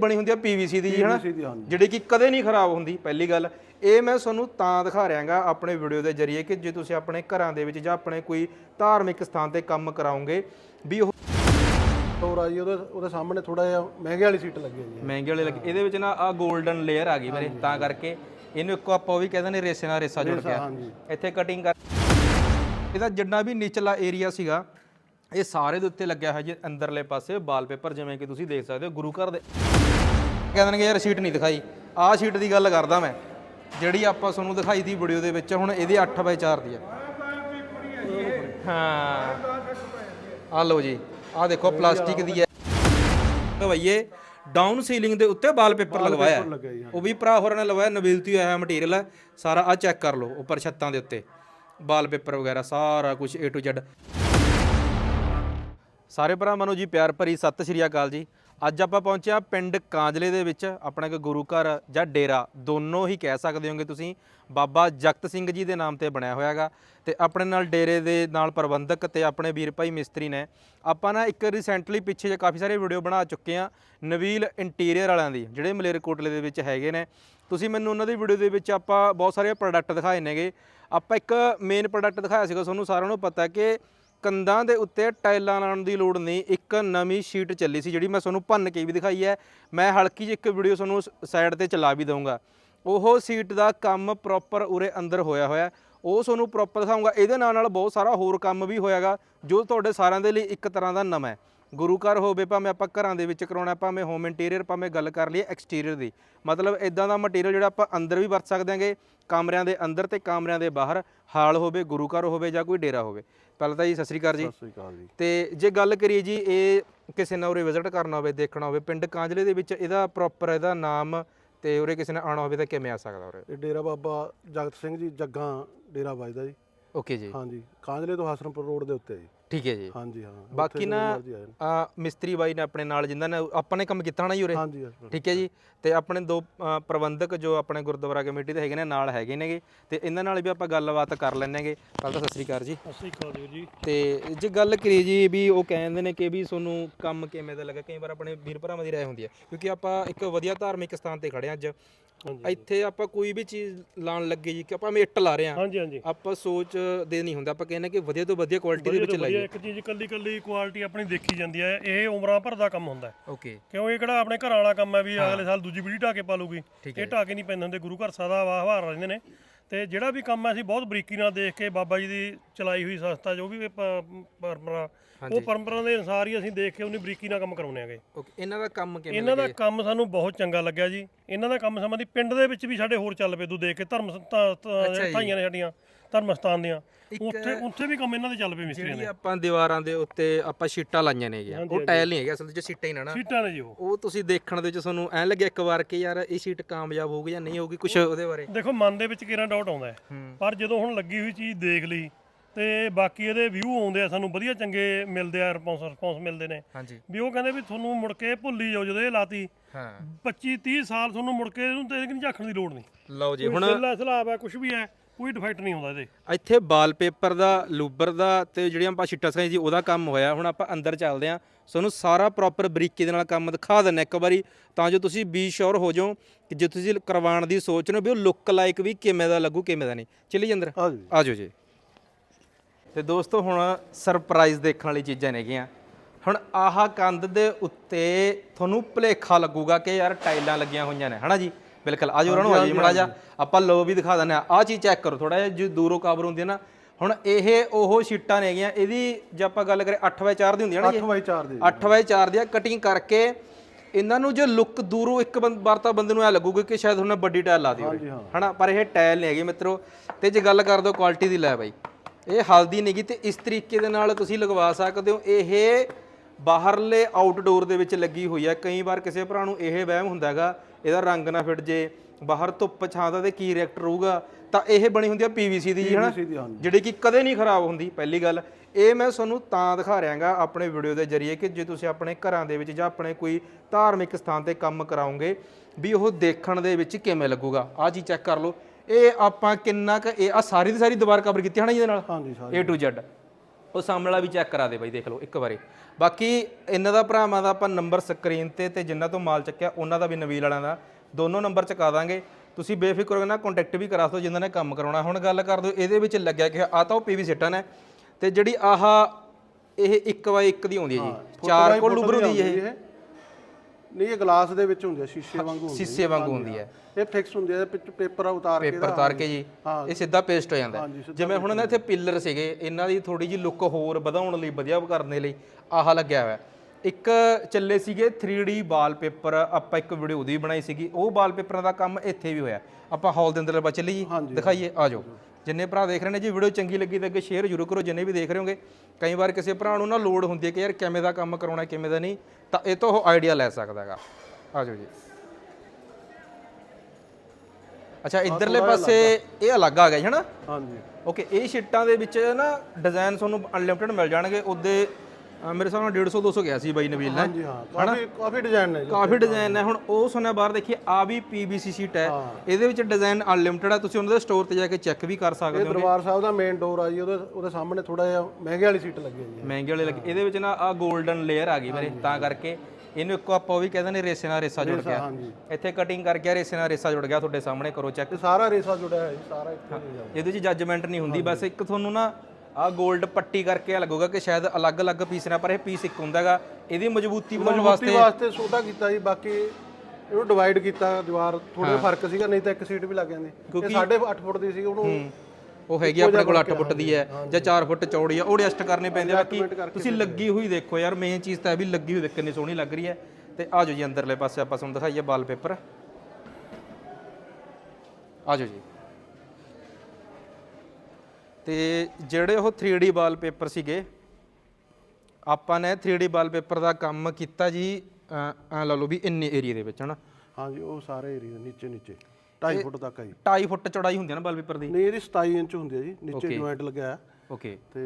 ਬਣੀ ਹੁੰਦੀ ਆ ਪੀਵੀਸੀ ਦੀ ਹਨਾ? PVC ਦੀ, ਹਾਂਜੀ। ਜਿਹੜੀ ਕਿ ਕਦੇ ਨਹੀਂ ਖਰਾਬ ਹੁੰਦੀ ਪਹਿਲੀ ਗੱਲ। ਇਹ ਮੈਂ ਤੁਹਾਨੂੰ ਤਾਂ ਦਿਖਾ ਰਿਹਾਗਾ ਆਪਣੇ ਵੀਡੀਓ ਦੇ ਜ਼ਰੀਏ ਕਿ ਜੇ ਤੁਸੀਂ ਆਪਣੇ ਘਰਾਂ ਦੇ ਵਿੱਚ ਜਾਂ ਆਪਣੇ ਕੋਈ ਧਾਰਮਿਕ ਸਥਾਨ ਤੇ ਕੰਮ ਕਰਾਉਂਗੇ ਵੀ ਉਹ ਹੋਰ ਆ ਜੀ ਉਹਦੇ ਉਹਦੇ ਸਾਹਮਣੇ ਥੋੜਾ ਜਿਹਾ ਮਹਿੰਗੇ ਵਾਲੀ ਸੀਟ ਲੱਗੀ ਹੈ ਜੀ। ਮਹਿੰਗੇ ਵਾਲੇ ਲੱਗੇ। ਇਹਦੇ ਵਿੱਚ ਨਾ ਆ 골ਡਨ ਲੇਅਰ ਆ ਗਈ ਮੇਰੇ ਤਾਂ ਕਰਕੇ ਇਹਨੂੰ ਇੱਕੋ ਆਪਾਂ ਉਹ ਵੀ ਕਹਿੰਦੇ ਨੇ ਰੇਸੇ ਨਾਲ ਰੇਸਾ ਜੁੜ ਗਿਆ। ਹਾਂਜੀ। ਇੱਥੇ ਕਟਿੰਗ ਕਰ ਇਹਦਾ ਜਿੰਨਾ ਵੀ ਨਿਚਲਾ ਏਰੀਆ ਸੀਗਾ ਇਹ ਸਾਰੇ ਦੇ ਉੱਤੇ ਲੱਗਿਆ ਹੋਇਆ ਜੀ ਅੰਦਰਲੇ ਪਾਸੇ ਵਾਲਪੇਪਰ ਜਿਵੇਂ ਕਿ ਤੁਸੀਂ ਦੇਖ ਸਕਦੇ ਹੋ ਗੁਰੂ ਘਰ ਦੇ ਕਹਿੰਦੇ ਨੇ ਯਾਰ ਸ਼ੀਟ ਨਹੀਂ ਦਿਖਾਈ। ਆਹ ਸ਼ੀਟ ਦੀ ਗੱਲ ਕਰਦਾ ਮੈਂ। ਜਿਹੜੀ ਆਪਾਂ ਤੁਹਾਨੂੰ ਦਿਖਾਈ ਦੀ ਵੀਡੀਓ ਦੇ ਵਿੱਚ ਹੁਣ ਇਹਦੀ 8x4 ਦੀ ਆ। ਹਾਂ। ਆ ਲਓ ਜੀ ਆਹ ਦੇਖੋ ਪਲਾਸਟਿਕ ਦੀ ਹੈ। ਭਈਏ ਡਾਊਨ ਸੀਲਿੰਗ ਦੇ ਉੱਤੇ ਵਾਲਪੇਪਰ ਲਗਵਾਇਆ। ਉਹ ਵੀ ਭਰਾ ਹੋਰਾਂ ਨੇ ਲਵਾਇਆ ਨਵੀਲਤੀ ਹੋਇਆ ਮਟੀਰੀਅਲ ਹੈ। ਸਾਰਾ ਆ ਚੈੱਕ ਕਰ ਲਓ ਉੱਪਰ ਛੱਤਾਂ ਦੇ ਉੱਤੇ। ਵਾਲਪੇਪਰ ਵਗੈਰਾ ਸਾਰਾ ਕੁਝ A to Z ਸਾਰੇ ਭਰਾਵਾਂ ਨੂੰ ਜੀ ਪਿਆਰ ਭਰੀ ਸਤਿ ਸ਼੍ਰੀ ਅਕਾਲ ਜੀ। ਅੱਜ ਆਪਾਂ ਪਹੁੰਚਿਆ ਪਿੰਡ ਕਾਂਜਲੇ ਦੇ ਵਿੱਚ, ਆਪਣਾ ਇੱਕ ਗੁਰੂ ਘਰ ਜਾਂ ਡੇਰਾ, ਦੋਨੋਂ ਹੀ ਕਹਿ ਸਕਦੇ ਹੋਗੇ ਤੁਸੀਂ। ਬਾਬਾ ਜਗਤ ਸਿੰਘ ਜੀ ਦੇ ਨਾਮ ਤੇ ਬਣਿਆ ਹੋਇਆ ਹੈਗਾ ਤੇ ਆਪਣੇ ਨਾਲ ਡੇਰੇ ਦੇ ਨਾਲ ਪ੍ਰਬੰਧਕ ਤੇ ਆਪਣੇ ਵੀਰ ਭਾਈ ਮਿਸਤਰੀ ਨੇ। ਆਪਾਂ ਨਾ ਇੱਕ ਰੀਸੈਂਟਲੀ ਪਿੱਛੇ ਜੇ ਕਾਫੀ ਸਾਰੇ ਵੀਡੀਓ ਬਣਾ ਚੁੱਕੇ ਆ ਨਵੀਲ ਇੰਟੀਰੀਅਰ ਵਾਲਿਆਂ ਦੀ, ਜਿਹੜੇ ਮਲੇਰਕੋਟਲੇ ਦੇ ਵਿੱਚ ਹੈਗੇ ਨੇ। ਤੁਸੀਂ ਮੈਨੂੰ ਉਹਨਾਂ ਦੀ ਵੀਡੀਓ ਦੇ ਵਿੱਚ ਆਪਾਂ ਬਹੁਤ ਸਾਰੇ ਪ੍ਰੋਡਕਟ ਦਿਖਾਏ ਨੇਗੇ। ਆਪਾਂ ਇੱਕ ਮੇਨ ਪ੍ਰੋਡਕਟ ਦਿਖਾਇਆ ਸੀਗਾ, ਤੁਹਾਨੂੰ ਸਾਰਿਆਂ ਨੂੰ ਪਤਾ ਕਿ ਕੰਧਾਂ ਦੇ ਉੱਤੇ ਟਾਈਲਾਂ ਲਾਉਣ ਦੀ ਲੋੜ ਨਹੀਂ। ਇੱਕ ਨਵੀਂ ਸ਼ੀਟ ਚੱਲੀ ਸੀ ਜਿਹੜੀ ਮੈਂ ਤੁਹਾਨੂੰ ਭੰਨ ਕੇ ਵੀ ਦਿਖਾਈ ਹੈ। ਮੈਂ ਹਲਕੀ ਜਿਹੀ ਇੱਕ ਵੀਡੀਓ ਤੁਹਾਨੂੰ ਸਾਈਡ ਤੇ ਚਲਾ ਵੀ ਦਊਂਗਾ। ਉਹ ਸੀਟ ਦਾ ਕੰਮ ਪ੍ਰੋਪਰ ਉਰੇ ਅੰਦਰ ਹੋਇਆ ਹੋਇਆ। ਉਹ ਤੁਹਾਨੂੰ ਪ੍ਰੋਪਰ ਦਿਖਾਊਂਗਾ। ਇਹਦੇ ਨਾਲ ਨਾਲ ਬਹੁਤ ਸਾਰਾ ਹੋਰ ਕੰਮ ਵੀ ਹੋਇਆਗਾ, ਜੋ ਤੁਹਾਡੇ ਸਾਰਿਆਂ ਦੇ ਲਈ ਇੱਕ ਤਰ੍ਹਾਂ ਦਾ ਨਵਾਂ ਹੈ। ਗੁਰੂ ਘਰ ਹੋਵੇ, ਭਾਵੇਂ ਆਪਾਂ ਘਰਾਂ ਦੇ ਵਿੱਚ ਕਰਾਉਣਾ, ਭਾਵੇਂ ਹੋਮ ਇੰਟੀਰੀਅਰ ਭਾਵੇਂ ਗੱਲ ਕਰ ਲਈਏ ਐਕਸਟੀਰੀਅਰ ਦੀ। ਮਤਲਬ ਇਦਾਂ ਦਾ ਮਟੀਰੀਅਲ ਜਿਹੜਾ ਆਪਾਂ ਅੰਦਰ ਵੀ ਵਰਤ ਸਕਦੇ ਹਾਂਗੇ, ਕਮਰਿਆਂ ਦੇ ਅੰਦਰ ਤੇ ਕਮਰਿਆਂ ਦੇ ਬਾਹਰ। ਹਾਲ ਹੋਵੇ, ਗੁਰੂ ਘਰ ਹੋਵੇ ਜਾਂ ਕੋਈ ਡੇਰਾ ਹੋਵੇ। ਪਹਿਲਾਂ ਤਾਂ ਜੀ ਸਤਿ ਸ੍ਰੀ ਅਕਾਲ ਜੀ। ਸਤਿ ਸ੍ਰੀ ਅਕਾਲ ਜੀ। ਤੇ ਜੇ ਗੱਲ ਕਰੀਏ ਜੀ ਇਹ ਕਿਸੇ ਨੇ ਉਰੇ ਵਿਜ਼ਿਟ ਕਰਨਾ ਹੋਵੇ ਦੇਖਣਾ ਹੋਵੇ ਪਿੰਡ ਕਾਂਜਲੇ ਦੇ ਵਿੱਚ ਇਹਦਾ ਪ੍ਰੋਪਰ ਇਹਦਾ ਨਾਮ ਤੇ ਉਰੇ ਕਿਸੇ ਨੇ ਆਉਣਾ ਹੋਵੇ ਤਾਂ ਕਿਵੇਂ ਆ ਸਕਦਾ ਉਰੇ? ਇਹ ਡੇਰਾ ਬਾਬਾ ਜਗਤ ਸਿੰਘ ਜੀ ਜੱਗਾ ਡੇਰਾ ਵੱਜਦਾ ਜੀ। ਓਕੇ ਜੀ। ਹਾਂਜੀ ਕਾਂਜਲੇ ਤੋਂ ਹਸਨਪੁਰ ਰੋਡ ਦੇ ਉੱਤੇ ਜੀ। ਠੀਕ ਹੈ ਜੀ। ਹਾਂਜੀ ਹਾਂ ਉੱਥੇ ਬਾਕੀ ਜਦੋਂ ਨਾ ਮਰਜ਼ੀ ਆ ਜਾਣ। ਮਿਸਤਰੀ ਬਾਈ ਨੇ ਆਪਣੇ ਨਾਲ ਜਿੰਦਾ ਨੇ ਆਪਾਂ ਨੇ ਕੰਮ ਕੀਤਾ ਹੋਣਾ ਜੀ ਉਰੇ? ਹਾਂਜੀ ਠੀਕ ਹੈ ਜੀ। ਤੇ ਆਪਣੇ ਦੋ ਅ, ਪ੍ਰਬੰਧਕ ਜੋ ਆਪਣੇ ਗੁਰਦੁਆਰਾ ਕਮੇਟੀ ਦੇ ਹੈਗੇ ਨੇ ਨਾਲ ਹੈਗੇ ਨੇਗੇ। ਤੇ ਇਹਨਾਂ ਨਾਲ ਵੀ ਆਪਾਂ ਗੱਲਬਾਤ ਕਰ ਲੈਣਾਂਗੇ ਪਹਿਲਾਂ ਤਾਂ ਸਤਿ ਸ੍ਰੀ ਅਕਾਲ ਜੀ। ਸਤਿ ਸ੍ਰੀ ਅਕਾਲ ਜੀ। ਤੇ ਜੇ ਗੱਲ ਕਰੀਏ ਜੀ ਵੀ ਉਹ ਕਹਿੰਦੇ ਨੇ ਕਿ ਵੀ ਤੁਹਾਨੂੰ ਕੰਮ ਕਿਵੇਂ ਦਾ ਲੱਗਾ? ਕਈ ਵਾਰ ਆਪਣੇ ਵੀਰ ਭਰਾਵਾਂ ਦੀ ਰਾਏ ਹੁੰਦੀ ਹੈ। ਕਿਉਂਕਿ ਆਪਾਂ ਇੱਕ ਵਧੀਆ ਧਾਰਮਿਕ ਸਥਾਨ ਤੇ ਖੜੇ ਹਾਂ ਅੱਜ। ਇੱਥੇ ਆਪਾਂ ਕੋਈ ਵੀ ਚੀਜ਼ ਲਾਣ ਲੱਗੇ ਜੀ ਕਿ ਆਪਾਂ ਮੈਂ ਇੱਟ ਲਾ ਰਹੇ ਹਾਂ। ਹਾਂਜੀ ਹਾਂਜੀ। ਆਪਾਂ ਸੋਚ ਦੇ ਨਹੀਂ ਹੁੰਦਾ। ਆਪਾਂ ਕਹਿੰਦੇ ਕਿ ਵਧੀਆ ਤੋਂ ਵਧੀਆ ਕੁਆਲਿਟੀ ਦੇ ਵਿੱਚ ਲਾਈਏ। ਇੱਕ ਚੀਜ਼ ਕੱਲੀ ਕੱਲੀ ਕੁਆਲਿਟੀ ਆਪਣੀ ਦੇਖੀ ਜਾਂਦੀ ਹੈ। ਇਹ ਉਮਰਾਂ ਭਰ ਦਾ ਕੰਮ ਹੁੰਦਾ ਹੈ। ਓਕੇ ਕਿਉਂ? ਇਹ ਕਿਹੜਾ ਆਪਣੇ ਘਰਾਂ ਵਾਲਾ ਕੰਮ ਹੈ ਵੀ ਅਗਲੇ ਸਾਲ ਦੂਜੀ ਪੀੜ੍ਹੀ ਢਾਕੇ ਪਾ ਲੂਗੀ ਇਹ ਢਾਕੇ ਨਹੀਂ ਪੈਂਦੇ ਹੁੰਦੇ। ਗੁਰੂ ਘਰ ਸਦਾ ਵਾਹ ਵਾਹ ਰਹਿੰਦੇ ਨੇ। ਤੇ ਜਿਹੜਾ ਵੀ ਕੰਮ ਅਸੀਂ ਬਹੁਤ ਬਰੀਕੀ ਨਾਲ ਦੇਖ ਕੇ ਬਾਬਾ ਜੀ ਦੀ ਚਲਾਈ ਹੋਈ ਸੰਸਥਾ ਜੋ ਵੀ ਇਹ ਪ- ਪਰੰਪਰਾ ਉਹ ਪਰੰਪਰਾ ਦੇ ਅਨੁਸਾਰ ਹੀ ਅਸੀਂ ਦੇਖ ਕੇ ਉਹਨੀ ਬਰੀਕੀ ਨਾਲ ਕੰਮ ਕਰਾਉਂਦੇ ਆਂਗੇ ਓਕੇ ਇਹਨਾਂ ਦਾ ਕੰਮ ਕਿਵੇਂ ਇਹਨਾਂ ਦਾ ਕੰਮ ਸਾਨੂੰ ਬਹੁਤ ਚੰਗਾ ਲੱਗਿਆ ਜੀ। ਇਹਨਾਂ ਦਾ ਕੰਮ ਸੰਬੰਧੀ ਪਿੰਡ ਦੇ ਵਿੱਚ ਵੀ ਸਾਡੇ ਹੋਰ ਚੱਲ ਪਏ ਤੂੰ ਦੇਖ ਕੇ ਧਰਮ ਸਥਾ- ਧ- ਥਾਈਆਂ ਨੇ ਸਾਡੀਆਂ। ਧਰਮ ਸਥਾਨ ਦੀਆਂ ਉੱਥੇ ਉੱਥੇ ਵੀ ਕੰਮ ਇਹਨਾਂ ਦੇ ਚੱਲ ਪਏ ਮਿਸਤਰੀਆਂ ਜਿਹੜੀ ਦੇ। ਆਪਾਂ ਦੀਵਾਰਾਂ ਦੇ ਉੱਤੇ ਆਪਾਂ ਸ਼ੀਟਾਂ ਲਾਈਆਂ ਨੇਗੀਆਂ ਉਹ ਟਾਇਲ ਨਹੀਂ ਹੈਗੇ ਅਸਲ ਵਿੱਚ ਸ਼ੀਟਾਂ ਹੀ ਨਾ ਨਾ। ਸੀਟਾਂ ਨੇ ਜੀ ਉਹ। ਉਹ ਤੁਸੀਂ ਦੇਖਣ ਦੇ ਵਿੱਚ ਤੁਹਾਨੂੰ ਐਂ ਲੱਗਿਆ ਇੱਕ ਵਾਰ ਕਿ ਯਾਰ ਇਹ ਸ਼ੀਟ ਕਾਮਯਾਬ ਹੋਊਗੀ ਜਾਂ ਨਹੀਂ ਹੋਊਗੀ ਕੁਝ ਉਹਦੇ ਬਾਰੇ। ਦੇਖੋ ਮਨ ਦੇ ਵਿੱਚ ਕਿਹੜਾ ਡਾਊਟ ਆਉਂਦਾ ਹੈ। ਹੂੰ। ਪਰ ਜਦੋਂ ਹੁਣ ਲੱਗੀ ਹੋਈ ਚੀਜ਼ ਦੇਖ ਲਈ ਤੇ ਬਾਕੀ ਇਹਦੇ ਵਿਊ ਆਉਂਦੇ ਆ ਸਾਨੂੰ ਵਧੀਆ ਚੰਗੇ ਮਿਲਦੇ ਆ ਰਿਸਪੌਂਸ ਰਿਸਪੌਂਸ ਮਿਲਦੇ ਨੇ। ਹਾਂਜੀ। ਵੀ ਉਹ ਕਹਿੰਦੇ ਵੀ ਤੁਹਾਨੂੰ ਮੁੜ ਕੇ ਭੁੱਲ ਜਾਓ ਜਦੋਂ ਇਹ ਲਾਤੀ। ਹਾਂ। 25 30 ਸਾਲ ਤੁਹਾਨੂੰ ਮੁੜ ਕੇ ਇਹਨੂੰ ਤੇ ਇਹਨੂੰ ਝਾਕਣ ਦੀ ਲੋੜ ਨਹੀਂ। ਲਓ ਜੀ ਹੁਣ ਹੁਣ ਸਲਾਬ ਹੈ ਕੁਝ ਵੀ ਹੈ। ਕੋਈ ਡਿਫੈਕਟ ਨਹੀਂ ਆਉਂਦਾ ਇਹਦੇ। ਇੱਥੇ ਵਾਲਪੇਪਰ ਦਾ ਲੂਬਰ ਦਾ ਤੇ ਜਿਹੜੀਆਂ ਆਪਾਂ ਸ਼ੀਟਾਂ ਸਕਾਈ ਜੀ ਉਹਦਾ ਕੰਮ ਹੋਇਆ। ਹੁਣ ਆਪਾਂ ਅੰਦਰ ਚੱਲਦੇ ਆਂ ਤੁਹਾਨੂੰ ਸਾਰਾ ਪ੍ਰੋਪਰ ਬਰੀਕੀ ਦੇ ਨਾਲ ਕੰਮ ਦਿਖਾ ਦਿੰਨੇ ਇੱਕ ਵਾਰੀ। ਤਾਂ ਜੋ ਤੁਸੀਂ ਬੀ ਸ਼ੋਰ ਹੋ ਜਾਓ ਕਿ ਜੇ ਤੁਸੀਂ ਕਰਵਾਉਣ ਦੀ ਸੋਚ ਰਹੇ ਹੋ ਵੀ ਉਹ ਲੁੱਕ ਲਾਈਕ ਵੀ ਕਿਵੇਂ ਦਾ ਲੱਗੂ ਕਿਵੇਂ ਦਾ ਨਹੀਂ। ਚੱਲੀ ਅੰਦਰ। ਆ ਜੀ। ਆਜੋ ਜੀ। ਤੇ ਦੋਸਤੋ ਹੁਣ ਸਰਪ੍ਰਾਈਜ਼ ਦੇਖਣ ਵਾਲੀ ਚੀਜ਼ਾਂ ਨੇਗੀਆਂ ਹੁਣ ਆਹ ਕੰਧ ਦੇ ਉੱਤੇ ਤੁਹਾਨੂੰ ਭਲੇਖਾ ਲੱਗੂਗਾ ਕਿ ਯਾਰ ਟਾਈਲਾਂ ਲੱਗੀਆਂ ਹੋਈਆਂ ਨੇ। ਹਨਾ ਜੀ? ਬਿਲਕੁਲ ਆਜੋ ਉਹਨਾਂ ਨੂੰ ਆਜੋ ਮੜਾ ਜਾ ਆਪਾਂ ਲੋ ਵੀ ਦਿਖਾ ਦਿੰਦੇ ਆ ਆਹ ਚੀਜ਼ ਚੈੱਕ ਕਰੋ ਥੋੜਾ ਜਿਹਾ ਜੇ ਦੂਰੋਂ ਕਵਰ ਹੁੰਦੀ ਹੈ ਨਾ। ਹੁਣ ਇਹ ਉਹ ਸ਼ੀਟਾਂ ਨੇਗੀਆਂ ਇਹਦੀ ਜੇ ਆਪਾਂ ਗੱਲ ਕਰੇ 8x4 ਦੀ ਹੁੰਦੀ ਹੈ ਨਾ ਜੀ। 8 ਬਾਈ 4 ਦੇ 8x4 ਦੀ ਕਟਿੰਗ ਕਰਕੇ ਇਹਨਾਂ ਨੂੰ ਜੇ ਲੁੱਕ ਦੂਰੋਂ ਇੱਕ ਵਾਰ ਤਾਂ ਬੰਦੇ ਨੂੰ ਐ ਲੱਗੂਗਾ ਕਿ ਸ਼ਾਇਦ ਉਹਨੇ ਵੱਡੀ ਟਾਇਲ ਲਾ ਦਿੱਤੀ। ਹਨਾ? ਪਰ ਇਹ ਟਾਇਲ ਨਹੀਂ ਹੈਗੀ ਮਿੱਤਰੋ। ਤੇ ਜੇ ਗੱਲ ਕਰ ਦੋ ਕੁਆਲਿਟੀ ਦੀ ਲੈ ਬਾਈ। ਇਹ ਹਲਦੀ ਨਹੀਂਗੀ ਤੇ ਇਸ ਤਰੀਕੇ ਦੇ ਨਾਲ ਤੁਸੀਂ ਲਗਵਾ ਸਕਦੇ ਹੋ। ਇਹ ਬਾਹਰਲੇ ਆਊਟਡੋਰ ਦੇ ਵਿੱਚ ਲੱਗੀ ਹੋਈ ਹੈ ਕਈ ਵਾਰ ਕਿਸੇ ਭਰਾ ਨੂੰ ਇਹ ਵਹਿਮ ਹੁੰਦਾ ਹੈਗਾ ਇਹਦਾ ਰੰਗ ਨਾ ਫਿੱਟ ਜੇ ਬਾਹਰ ਧੁੱਪ ਛਾਂ ਦਾ ਤੇ ਕੀ ਰਿਐਕਟ ਰਹੂਗਾ? ਤਾਂ ਇਹ ਬਣੀ ਹੁੰਦੀ ਹੈ ਪੀਵੀਸੀ ਦੀ ਜੀ ਹਨਾ। ਜਿਹੜੀ ਕਿ ਕਦੇ ਨਹੀਂ ਖਰਾਬ ਹੁੰਦੀ ਪਹਿਲੀ ਗੱਲ। ਇਹ ਮੈਂ ਤੁਹਾਨੂੰ ਤਾਂ ਦਿਖਾ ਰਿਹਾਗਾ ਆਪਣੇ ਵੀਡੀਓ ਦੇ ਜ਼ਰੀਏ ਕਿ ਜੇ ਤੁਸੀਂ ਆਪਣੇ ਘਰਾਂ ਦੇ ਵਿੱਚ ਜਾਂ ਆਪਣੇ ਕੋਈ ਧਾਰਮਿਕ ਸਥਾਨ ਤੇ ਕੰਮ ਕਰਾਉਂਗੇ ਵੀ ਉਹ ਦੇਖਣ ਦੇ ਵਿੱਚ ਕਿਵੇਂ ਲੱਗੂਗਾ। ਆਹ ਚੀਜ਼ ਚੈੱਕ ਕਰ ਲਓ। ਇਹ ਆਪਾਂ ਕਿੰਨਾ ਕੁ ਇਹ ਆ ਸਾਰੀ ਦੀ ਸਾਰੀ ਦੀਵਾਰ ਕਵਰ ਕੀਤੀ ਹੈ ਨਾ ਇਹਦੇ ਨਾਲ? ਹਾਂਜੀ ਸਾਰੇ। A to Z ਉਹ ਸਾਹਮਣੇ ਵਾਲਾ ਵੀ ਚੈੱਕ ਕਰਾ ਦੇ ਬਾਈ ਦੇਖ ਲਓ ਇੱਕ ਵਾਰੀ। ਬਾਕੀ ਇਹਨਾਂ ਦਾ ਭਰਾਵਾਂ ਦਾ ਆਪਾਂ ਨੰਬਰ ਸਕਰੀਨ ਤੇ ਤੇ ਜਿਨ੍ਹਾਂ ਤੋਂ ਮਾਲ ਚੱਕਿਆ ਉਹਨਾਂ ਦਾ ਵੀ ਨਵੀਲ ਵਾਲਿਆਂ ਦਾ। ਦੋਨੋਂ ਨੰਬਰ ਚਕਾ ਦਾਂਗੇ। ਤੁਸੀਂ ਬੇਫਿਕਰ ਹੋ ਕੇ ਨਾ ਕੰਟੈਕਟ ਵੀ ਕਰਾ ਸਕਦੇ ਜਿਨ੍ਹਾਂ ਨੇ ਕੰਮ ਕਰਾਉਣਾ। ਹੁਣ ਗੱਲ ਕਰ ਦਿਓ ਇਹਦੇ ਵਿੱਚ ਲੱਗਿਆ ਕਿ ਆ ਤਾਂ ਉਹ ਪੀਵੀ ਸਿੱਟਾਂ ਨੇ ਤੇ ਜਿਹੜੀ ਆਹ ਇਹ 1x1 ਦੀ ਆਉਂਦੀ ਹੈ ਜੀ। ਚਾਰ ਕੋਲ ਉਭਰਦੀ ਇਹ। ਨਹੀਂ ਇਹ ਗਲਾਸ ਦੇ ਵਿੱਚ ਹੁੰਦੀ ਸ਼ੀਸ਼ੇ ਵਾਂਗੂ ਹੁੰਦੀ ਸੀਸੇ ਵਾਂਗੂ ਹੁੰਦੀ ਹੈ। ਇਹ ਫਿਕਸ ਹੁੰਦੀ ਹੈ ਵਿੱਚ ਪੇਪਰ ਉਤਾਰ ਕੇ ਪੇਪਰ ਤਾਰ ਕੇ ਜੀ। ਇਹ ਸਿੱਧਾ ਪੇਸਟ ਹੋ ਜਾਂਦਾ। ਹੈ। ਜਿਵੇਂ ਹੁਣ ਨਾ ਇੱਥੇ ਪਿੱਲਰ ਸੀਗੇ ਇਹਨਾਂ ਦੀ ਥੋੜੀ ਜਿਹੀ ਲੁੱਕ ਹੋਰ ਵਧਾਉਣ ਲਈ ਵਧੀਆ ਕਰਨ ਦੇ ਲਈ ਆਹ ਲੱਗਿਆ ਹੋਇਆ। ਹੈ। ਇੱਕ ਚੱਲੇ ਸੀਗੇ 3D ਵਾਲਪੇਪਰ ਆਪਾਂ ਇੱਕ ਵੀਡੀਓ ਉਹਦੀ ਵੀ ਬਣਾਈ ਸੀਗੀ। ਉਹ ਵਾਲਪੇਪਰਾਂ ਦਾ ਕੰਮ ਇੱਥੇ ਵੀ ਹੋਇਆ। ਆਪਾਂ ਹਾਲ ਦੇ ਅੰਦਰ ਬਾ ਚੱਲੀ ਜੀ। ਦਿਖਾਈਏ ਆ ਜਾਓ। ਜਿੰਨੇ ਭਰਾ ਦੇਖ ਰਹੇ ਨੇ ਜੀ ਵੀਡੀਓ ਚੰਗੀ ਲੱਗੀ ਤਾਂ ਅੱਗੇ ਸ਼ੇਅਰ ਜ਼ਰੂਰ ਕਰੋ ਜਿੰਨੇ ਵੀ ਦੇਖ ਰਹੇ ਹੋਗੇ। ਕਈ ਵਾਰ ਕਿਸੇ ਭਰਾ ਨੂੰ ਨਾ ਲੋਡ ਹੁੰਦੀ ਹੈ ਕਿ ਯਾਰ ਕਿਵੇਂ ਦਾ ਕੰਮ ਕਰਾਉਣਾ ਕਿਵੇਂ ਦਾ ਨਹੀਂ ਤਾਂ ਇਹ ਤੋਂ ਉਹ ਆਈਡੀਆ ਲੈ ਸਕਦਾ ਹੈਗਾ। ਆ ਜਾਓ ਜੀ। ਅੱਛਾ ਇਧਰਲੇ ਪਾਸੇ ਇਹ ਅਲੱਗ ਆ ਗਿਆ ਜੀ ਹਨਾ? ਹਾਂਜੀ। ਓਕੇ ਇਹ ਸ਼ੀਟਾਂ ਦੇ ਵਿੱਚ ਨਾ ਡਿਜ਼ਾਈਨ ਤੁਹਾਨੂੰ ਅਨਲਿਮਿਟਡ ਮਿਲ ਜਾਣਗੇ ਉਹਦੇ ਮੇਰੇ ਹਿਸਾਬ ਨਾਲ 150 200 ਗਿਆ ਸੀ ਬਾਈ ਨਵੀਲ ਨੇ ਹਾਂਜੀ ਹਾਂ ਕਾਫੀ ਕਾਫੀ ਡਿਜ਼ਾਈਨ ਨੇ ਕਾਫੀ ਡਿਜ਼ਾਈਨ ਹੈ ਹੁਣ ਉਹ ਸੁਣਿਆ ਬਾਹਰ ਦੇਖੀਏ ਆ ਵੀ PVC ਸ਼ੀਟ ਹੈ। ਇਹਦੇ ਵਿੱਚ ਡਿਜ਼ਾਈਨ ਅਨਲਿਮਿਟਡ ਹੈ ਤੁਸੀਂ ਉਹਨਾਂ ਦੇ ਸਟੋਰ ਤੇ ਜਾ ਕੇ ਚੈੱਕ ਵੀ ਕਰ ਸਕਦੇ ਇਹ ਹੋ ਦਰਬਾਰ ਸਾਹਿਬ ਦਾ ਮੇਨ ਡੋਰ ਆ ਜੀ ਉਹਦੇ ਉਹਦੇ ਸਾਹਮਣੇ ਥੋੜਾ ਜਿਹਾ ਮਹਿੰਗੇ ਵਾਲੀ ਸੀਟ ਲੱਗੀ ਹੈ। ਜੀ ਮਹਿੰਗੇ ਵਾਲੇ ਲੱਗੇ। ਇਹਦੇ ਵਿੱਚ ਨਾ ਆ 골ਡਨ ਲੇਅਰ ਆ ਗਈ ਮੇਰੇ। ਤਾਂ ਕਰਕੇ ਇਹਨੂੰ ਇੱਕੋ ਆਪਾਂ ਉਹ ਵੀ ਕਹਿੰਦੇ ਨੇ ਰੇਸੇ ਨਾਲ ਰੇਸਾ ਜੁੜ ਗਿਆ। ਇੱਥੇ ਕਟਿੰਗ ਕਰਕੇ ਰੇਸੇ ਨਾਲ ਰੇਸਾ ਜੁੜ ਗਿਆ। ਤੁਹਾਡੇ ਸਾਹਮਣੇ ਕਰੋ ਚੈੱਕ ਸਾਰਾ ਰੇਸਾ ਜੁੜਿਆ ਹੈ ਜੀ ਸਾਰਾ ਇੱਥੇ ਇਹਦੇ 'ਚ ਜੱਜਮੈਂਟ ਨਹੀਂ ਹੁੰਦੀ। ਬਸ ਇੱਕ ਤੁਹਾਨੂੰ ਨਾ ਆ 골ਡ ਪੱਟੀ ਕਰਕੇ ਲੱਗੂਗਾ ਕਿ ਸ਼ਾਇਦ ਅਲੱਗ-ਅਲੱਗ ਪੀਸ ਨੇ ਪਰ ਇਹ ਪੀਸ ਇੱਕ ਹੁੰਦਾਗਾ ਇਹਦੀ ਮਜ਼ਬੂਤੀ ਵਾਸਤੇ ਮਜ਼ਬੂਤੀ ਵਾਸਤੇ ਛੋਟਾ ਕੀਤਾ ਜੀ ਬਾਕੀ ਇਹਨੂੰ ਡਿਵਾਈਡ ਕੀਤਾ ਦੀਵਾਰ। ਥੋੜੇ ਫ਼ਰਕ ਸੀਗਾ ਨਹੀਂ ਤਾਂ ਇੱਕ ਸੀਟ ਵੀ ਲੱਗ ਜਾਂਦੀ। ਇਹ 8.5 ਫੁੱਟ ਦੀ ਸੀ ਉਹਨੂੰ ਉਹ ਹੈਗੀ ਆਪਣੇ ਕੋਲ 8 ਫੁੱਟ ਦੀ ਹੈ ਜਾਂ 4 ਫੁੱਟ ਚੌੜੀ ਹੈ ਉਹ ਐਡਜਸਟ ਕਰਨੇ ਪੈਂਦੇ ਬਾਕੀ ਤੁਸੀਂ ਲੱਗੀ ਹੋਈ ਦੇਖੋ ਯਾਰ ਮੇਨ ਚੀਜ਼ ਤਾਂ ਇਹ ਵੀ ਲੱਗੀ ਹੋਈ ਦੇਖ ਕਿੰਨੀ ਸੋਹਣੀ ਲੱਗ ਰਹੀ ਹੈ। ਤੇ ਆ ਜਾਓ ਜੀ ਅੰਦਰਲੇ ਪਾਸੇ ਆਪਾਂ ਤੁਹਾਨੂੰ ਦਿਖਾਈਏ ਵਾਲ ਪੇਪਰ ਆ ਜਾਓ ਜੀ। ਤੇ ਜਿਹੜੇ ਉਹ 3D ਵਾਲਪੇਪਰ ਸੀਗੇ ਆਪਾਂ ਨੇ 3D ਵਾਲਪੇਪਰ ਦਾ ਕੰਮ ਕੀਤਾ ਜੀ ਐ ਲਾ ਲਓ ਵੀ ਇੰਨੇ ਏਰੀਆ ਦੇ ਵਿੱਚ ਹਨਾ? ਹਾਂਜੀ ਉਹ ਸਾਰੇ ਏਰੀਆ ਨੀਚੇ ਨੀਚੇ। 2.5 ਫੁੱਟ ਤੱਕ ਆ ਜੀ। 2.5 ਫੁੱਟ ਚੌੜਾਈ ਹੁੰਦੀ ਹੈ ਨਾ ਵਾਲਪੇਪਰ ਦੀ? ਨਹੀਂ ਇਹਦੀ 27 ਇੰਚ ਹੁੰਦੀ ਹੈ ਜੀ ਨੀਚੇ ਜੁਆਇੰਟ ਲੱਗਿਆ ਓਕੇ ਤੇ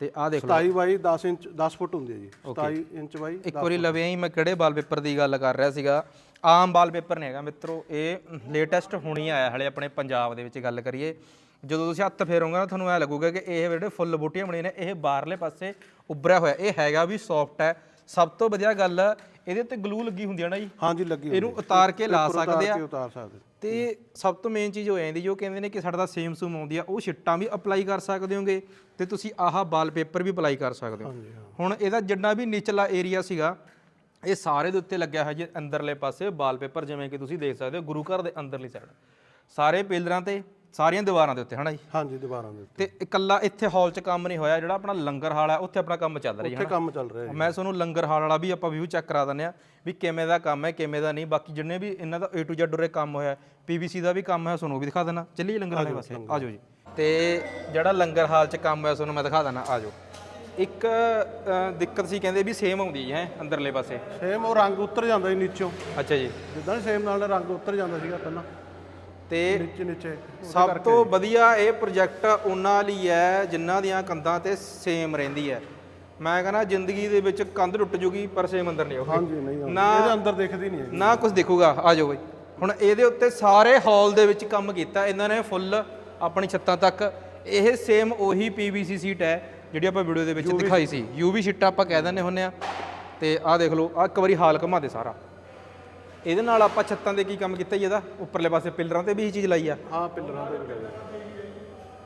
ਤੇ ਆ ਦੇਖ ਲਓ। 27 ਬਾਈ 10 ਇੰਚ 10 ਫੁੱਟ ਹੁੰਦੀ ਹੈ ਜੀ। 27 ਇੰਚ ਬਾਈ ਇੱਕ ਵਾਰੀ ਲਵੇ ਹੀ ਮੈਂ ਕਿਹੜੇ ਵਾਲਪੇਪਰ ਦੀ ਗੱਲ ਕਰ ਰਿਹਾ ਸੀਗਾ। ਆਮ ਵਾਲਪੇਪਰ ਨਹੀਂ ਹੈਗਾ ਮਿੱਤਰੋ ਇਹ ਲੇਟੈਸਟ ਹੁਣੀ ਆਇਆ ਹਲੇ ਆਪਣੇ ਪੰਜਾਬ ਦੇ ਵਿੱਚ ਗੱਲ ਕਰੀਏ। ਜਦੋਂ ਤੁਸੀਂ ਹੱਥ ਫੇਰੋਗੇ ਨਾ ਤੁਹਾਨੂੰ ਐ ਲੱਗੂਗਾ ਕਿ ਇਹ ਜਿਹੜੇ ਫੁੱਲ ਬੂਟੀਆਂ ਬਣੀਆਂ ਨੇ ਇਹ ਬਾਹਰਲੇ ਪਾਸੇ ਉੱਭਰਿਆ ਹੋਇਆ। ਇਹ ਹੈਗਾ ਵੀ ਸੌਫਟ ਹੈ। ਸਭ ਤੋਂ ਵਧੀਆ ਗੱਲ ਇਹਦੇ ਉੱਤੇ ਗਲੂ ਲੱਗੀ ਹੁੰਦੀ ਹੈ ਨਾ ਜੀ? ਹਾਂਜੀ ਲੱਗੀ ਹੋਈ ਇਹਨੂੰ ਉਤਾਰ ਕੇ ਲਾ ਸਕਦੇ ਆ। ਉਤਾਰ ਸਕਦੇ ਤੇ ਸਭ ਤੋਂ ਮੇਨ ਚੀਜ਼ ਹੋ ਜਾਂਦੀ ਜੋ ਕਹਿੰਦੇ ਨੇ ਕਿ ਸਾਡਾ ਦਾ ਸੇਮ ਸੂਮ ਆਉਂਦੀ ਆ ਉਹ ਛਿੱਟਾਂ ਵੀ ਅਪਲਾਈ ਕਰ ਸਕਦੇ ਹੋਗੇ ਤੇ ਤੁਸੀਂ ਆਹ ਵਾਲਪੇਪਰ ਵੀ ਅਪਲਾਈ ਕਰ ਸਕਦੇ ਹੋ। ਹੁਣ ਇਹਦਾ ਜਿੰਨਾ ਵੀ ਨਿਚਲਾ ਏਰੀਆ ਸੀਗਾ ਇਹ ਸਾਰੇ ਦੇ ਉੱਤੇ ਲੱਗਿਆ ਹੋਇਆ ਜੀ ਅੰਦਰਲੇ ਪਾਸੇ ਵਾਲਪੇਪਰ ਜਿਵੇਂ ਕਿ ਤੁਸੀਂ ਦੇਖ ਸਕਦੇ ਹੋ ਗੁਰੂ ਘਰ ਦੇ ਅੰਦਰਲੀ ਸਾਈਡ ਸਾਰੇ ਪਿਲਰਾਂ ਤੇ ਸਾਰੀਆਂ ਦੀਵਾਰਾਂ ਦੇ ਉੱਤੇ ਹਨਾ ਜੀ? ਹਾਂਜੀ ਦੀਵਾਰਾਂ ਦੇ ਉੱਤੇ। ਤੇ ਇਕੱਲਾ ਇੱਥੇ ਹਾਲ 'ਚ ਕੰਮ ਨਹੀਂ ਹੋਇਆ ਜਿਹੜਾ ਆਪਣਾ ਲੰਗਰ ਹਾਲ ਹੈ ਉੱਥੇ ਆਪਣਾ ਕੰਮ ਚੱਲ ਰਿਹਾ ਉੱਥੇ ਕੰਮ ਚੱਲ ਰਿਹਾ ਹੈ ਮੈਂ ਤੁਹਾਨੂੰ ਲੰਗਰ ਹਾਲ ਵਾਲਾ ਵੀ ਆਪਾਂ ਵਿਊ ਚੈੱਕ ਕਰਾ ਦਿੰਦੇ ਆ ਵੀ ਕਿਵੇਂ ਦਾ ਕੰਮ ਹੈ ਕਿਵੇਂ ਦਾ ਨਹੀਂ। ਬਾਕੀ ਜਿੰਨੇ ਵੀ ਇਹਨਾਂ ਦਾ A to Z ਉਰੇ ਕੰਮ ਹੋਇਆ ਪੀਵੀਸੀ ਦਾ ਵੀ ਕੰਮ ਹੈ ਤੁਹਾਨੂੰ ਉਹ ਵੀ ਦਿਖਾ ਦੇਣਾ ਚੱਲੀਏ ਲੰਗਰ ਵਾਲੇ ਪਾਸੇ ਆਜੋ ਜੀ। ਤੇ ਜਿਹੜਾ ਲੰਗਰ ਹਾਲ 'ਚ ਕੰਮ ਹੋਇਆ ਤੁਹਾਨੂੰ ਮੈਂ ਦਿਖਾ ਦੇਣਾ ਆਜੋ। ਇੱਕ ਦਿੱਕਤ ਸੀ ਕਹਿੰਦੇ ਵੀ ਸੇਮ ਆਉਂਦੀ ਹੈ ਅੰਦਰਲੇ ਪਾਸੇ। ਸੇਮ ਉਹ ਰੰਗ ਉਤਰ ਜਾਂਦਾ ਜੀ ਨੀਚੋਂ। ਅੱਛਾ ਜੀ। ਜਿੱਦਾਂ ਸੇਮ ਨਾਲ ਰੰਗ ਉਤਰ ਜਾਂਦਾ ਸੀਗਾ ਪਹਿਲਾਂ। ਤੇ ਨੀਚੇ ਨੀਚੇ ਸਭ ਤੋਂ ਵਧੀਆ ਇਹ ਪ੍ਰੋਜੈਕਟ ਉਹਨਾਂ ਲਈ ਹੈ ਜਿਨ੍ਹਾਂ ਦੀਆਂ ਕੰਧਾਂ ਤੇ ਸੇਮ ਰਹਿੰਦੀ ਹੈ। ਮੈਂ ਕਹਿੰਦਾ ਜ਼ਿੰਦਗੀ ਦੇ ਵਿੱਚ ਕੰਧ ਟੁੱਟ ਜੂਗੀ ਪਰ ਸੇਮ ਅੰਦਰ ਨਹੀਂ ਆਊਗੀ। ਹਾਂਜੀ ਨਹੀਂ। ਨਾ- ਇਹਦੇ ਅੰਦਰ ਦਿਖਦੀ ਨਹੀਂ ਹੈਗੀ। ਨਾ ਕੁਝ ਦਿਖੂਗਾ। ਆ ਜਾਓ ਬਈ। ਹੁਣ ਇਹਦੇ ਉੱਤੇ ਸਾਰੇ ਹਾਲ ਦੇ ਵਿੱਚ ਕੰਮ ਕੀਤਾ। ਇਹਨਾਂ ਨੇ ਫੁੱਲ ਆਪਣੀ ਛੱਤਾਂ ਤੱਕ। ਇਹ ਸੇਮ ਉਹੀ PVC ਸੀਟ ਹੈ ਜਿਹੜੀ ਆਪਾਂ ਵੀਡੀਓ ਦੇ ਵਿੱਚ ਦਿਖਾਈ ਸੀ। UV ਸ਼ੀਟ ਆਪਾਂ ਕਹਿ ਦਿੰਦੇ ਹੁੰਨੇ ਆ। ਤੇ ਆਹ ਦੇਖ ਲਓ ਆਹ ਇੱਕ ਵਾਰੀ ਹਾਲ ਘੁਮਾ ਦੇ ਸਾਰਾ। ਇਹਦੇ ਨਾਲ ਆਪਾਂ ਛੱਤਾਂ ਦੇ ਕੀ ਕੰਮ ਕੀਤਾ ਜੀ ਇਹਦਾ? ਉੱਪਰਲੇ ਪਾਸੇ ਪਿੱਲਰਾਂ ਤੇ ਵੀ ਇਹੀ ਚੀਜ਼ ਲਾਈ ਆ? ਹਾਂ ਪਿੱਲਰਾਂ ਦੇ ਲਗਾਏ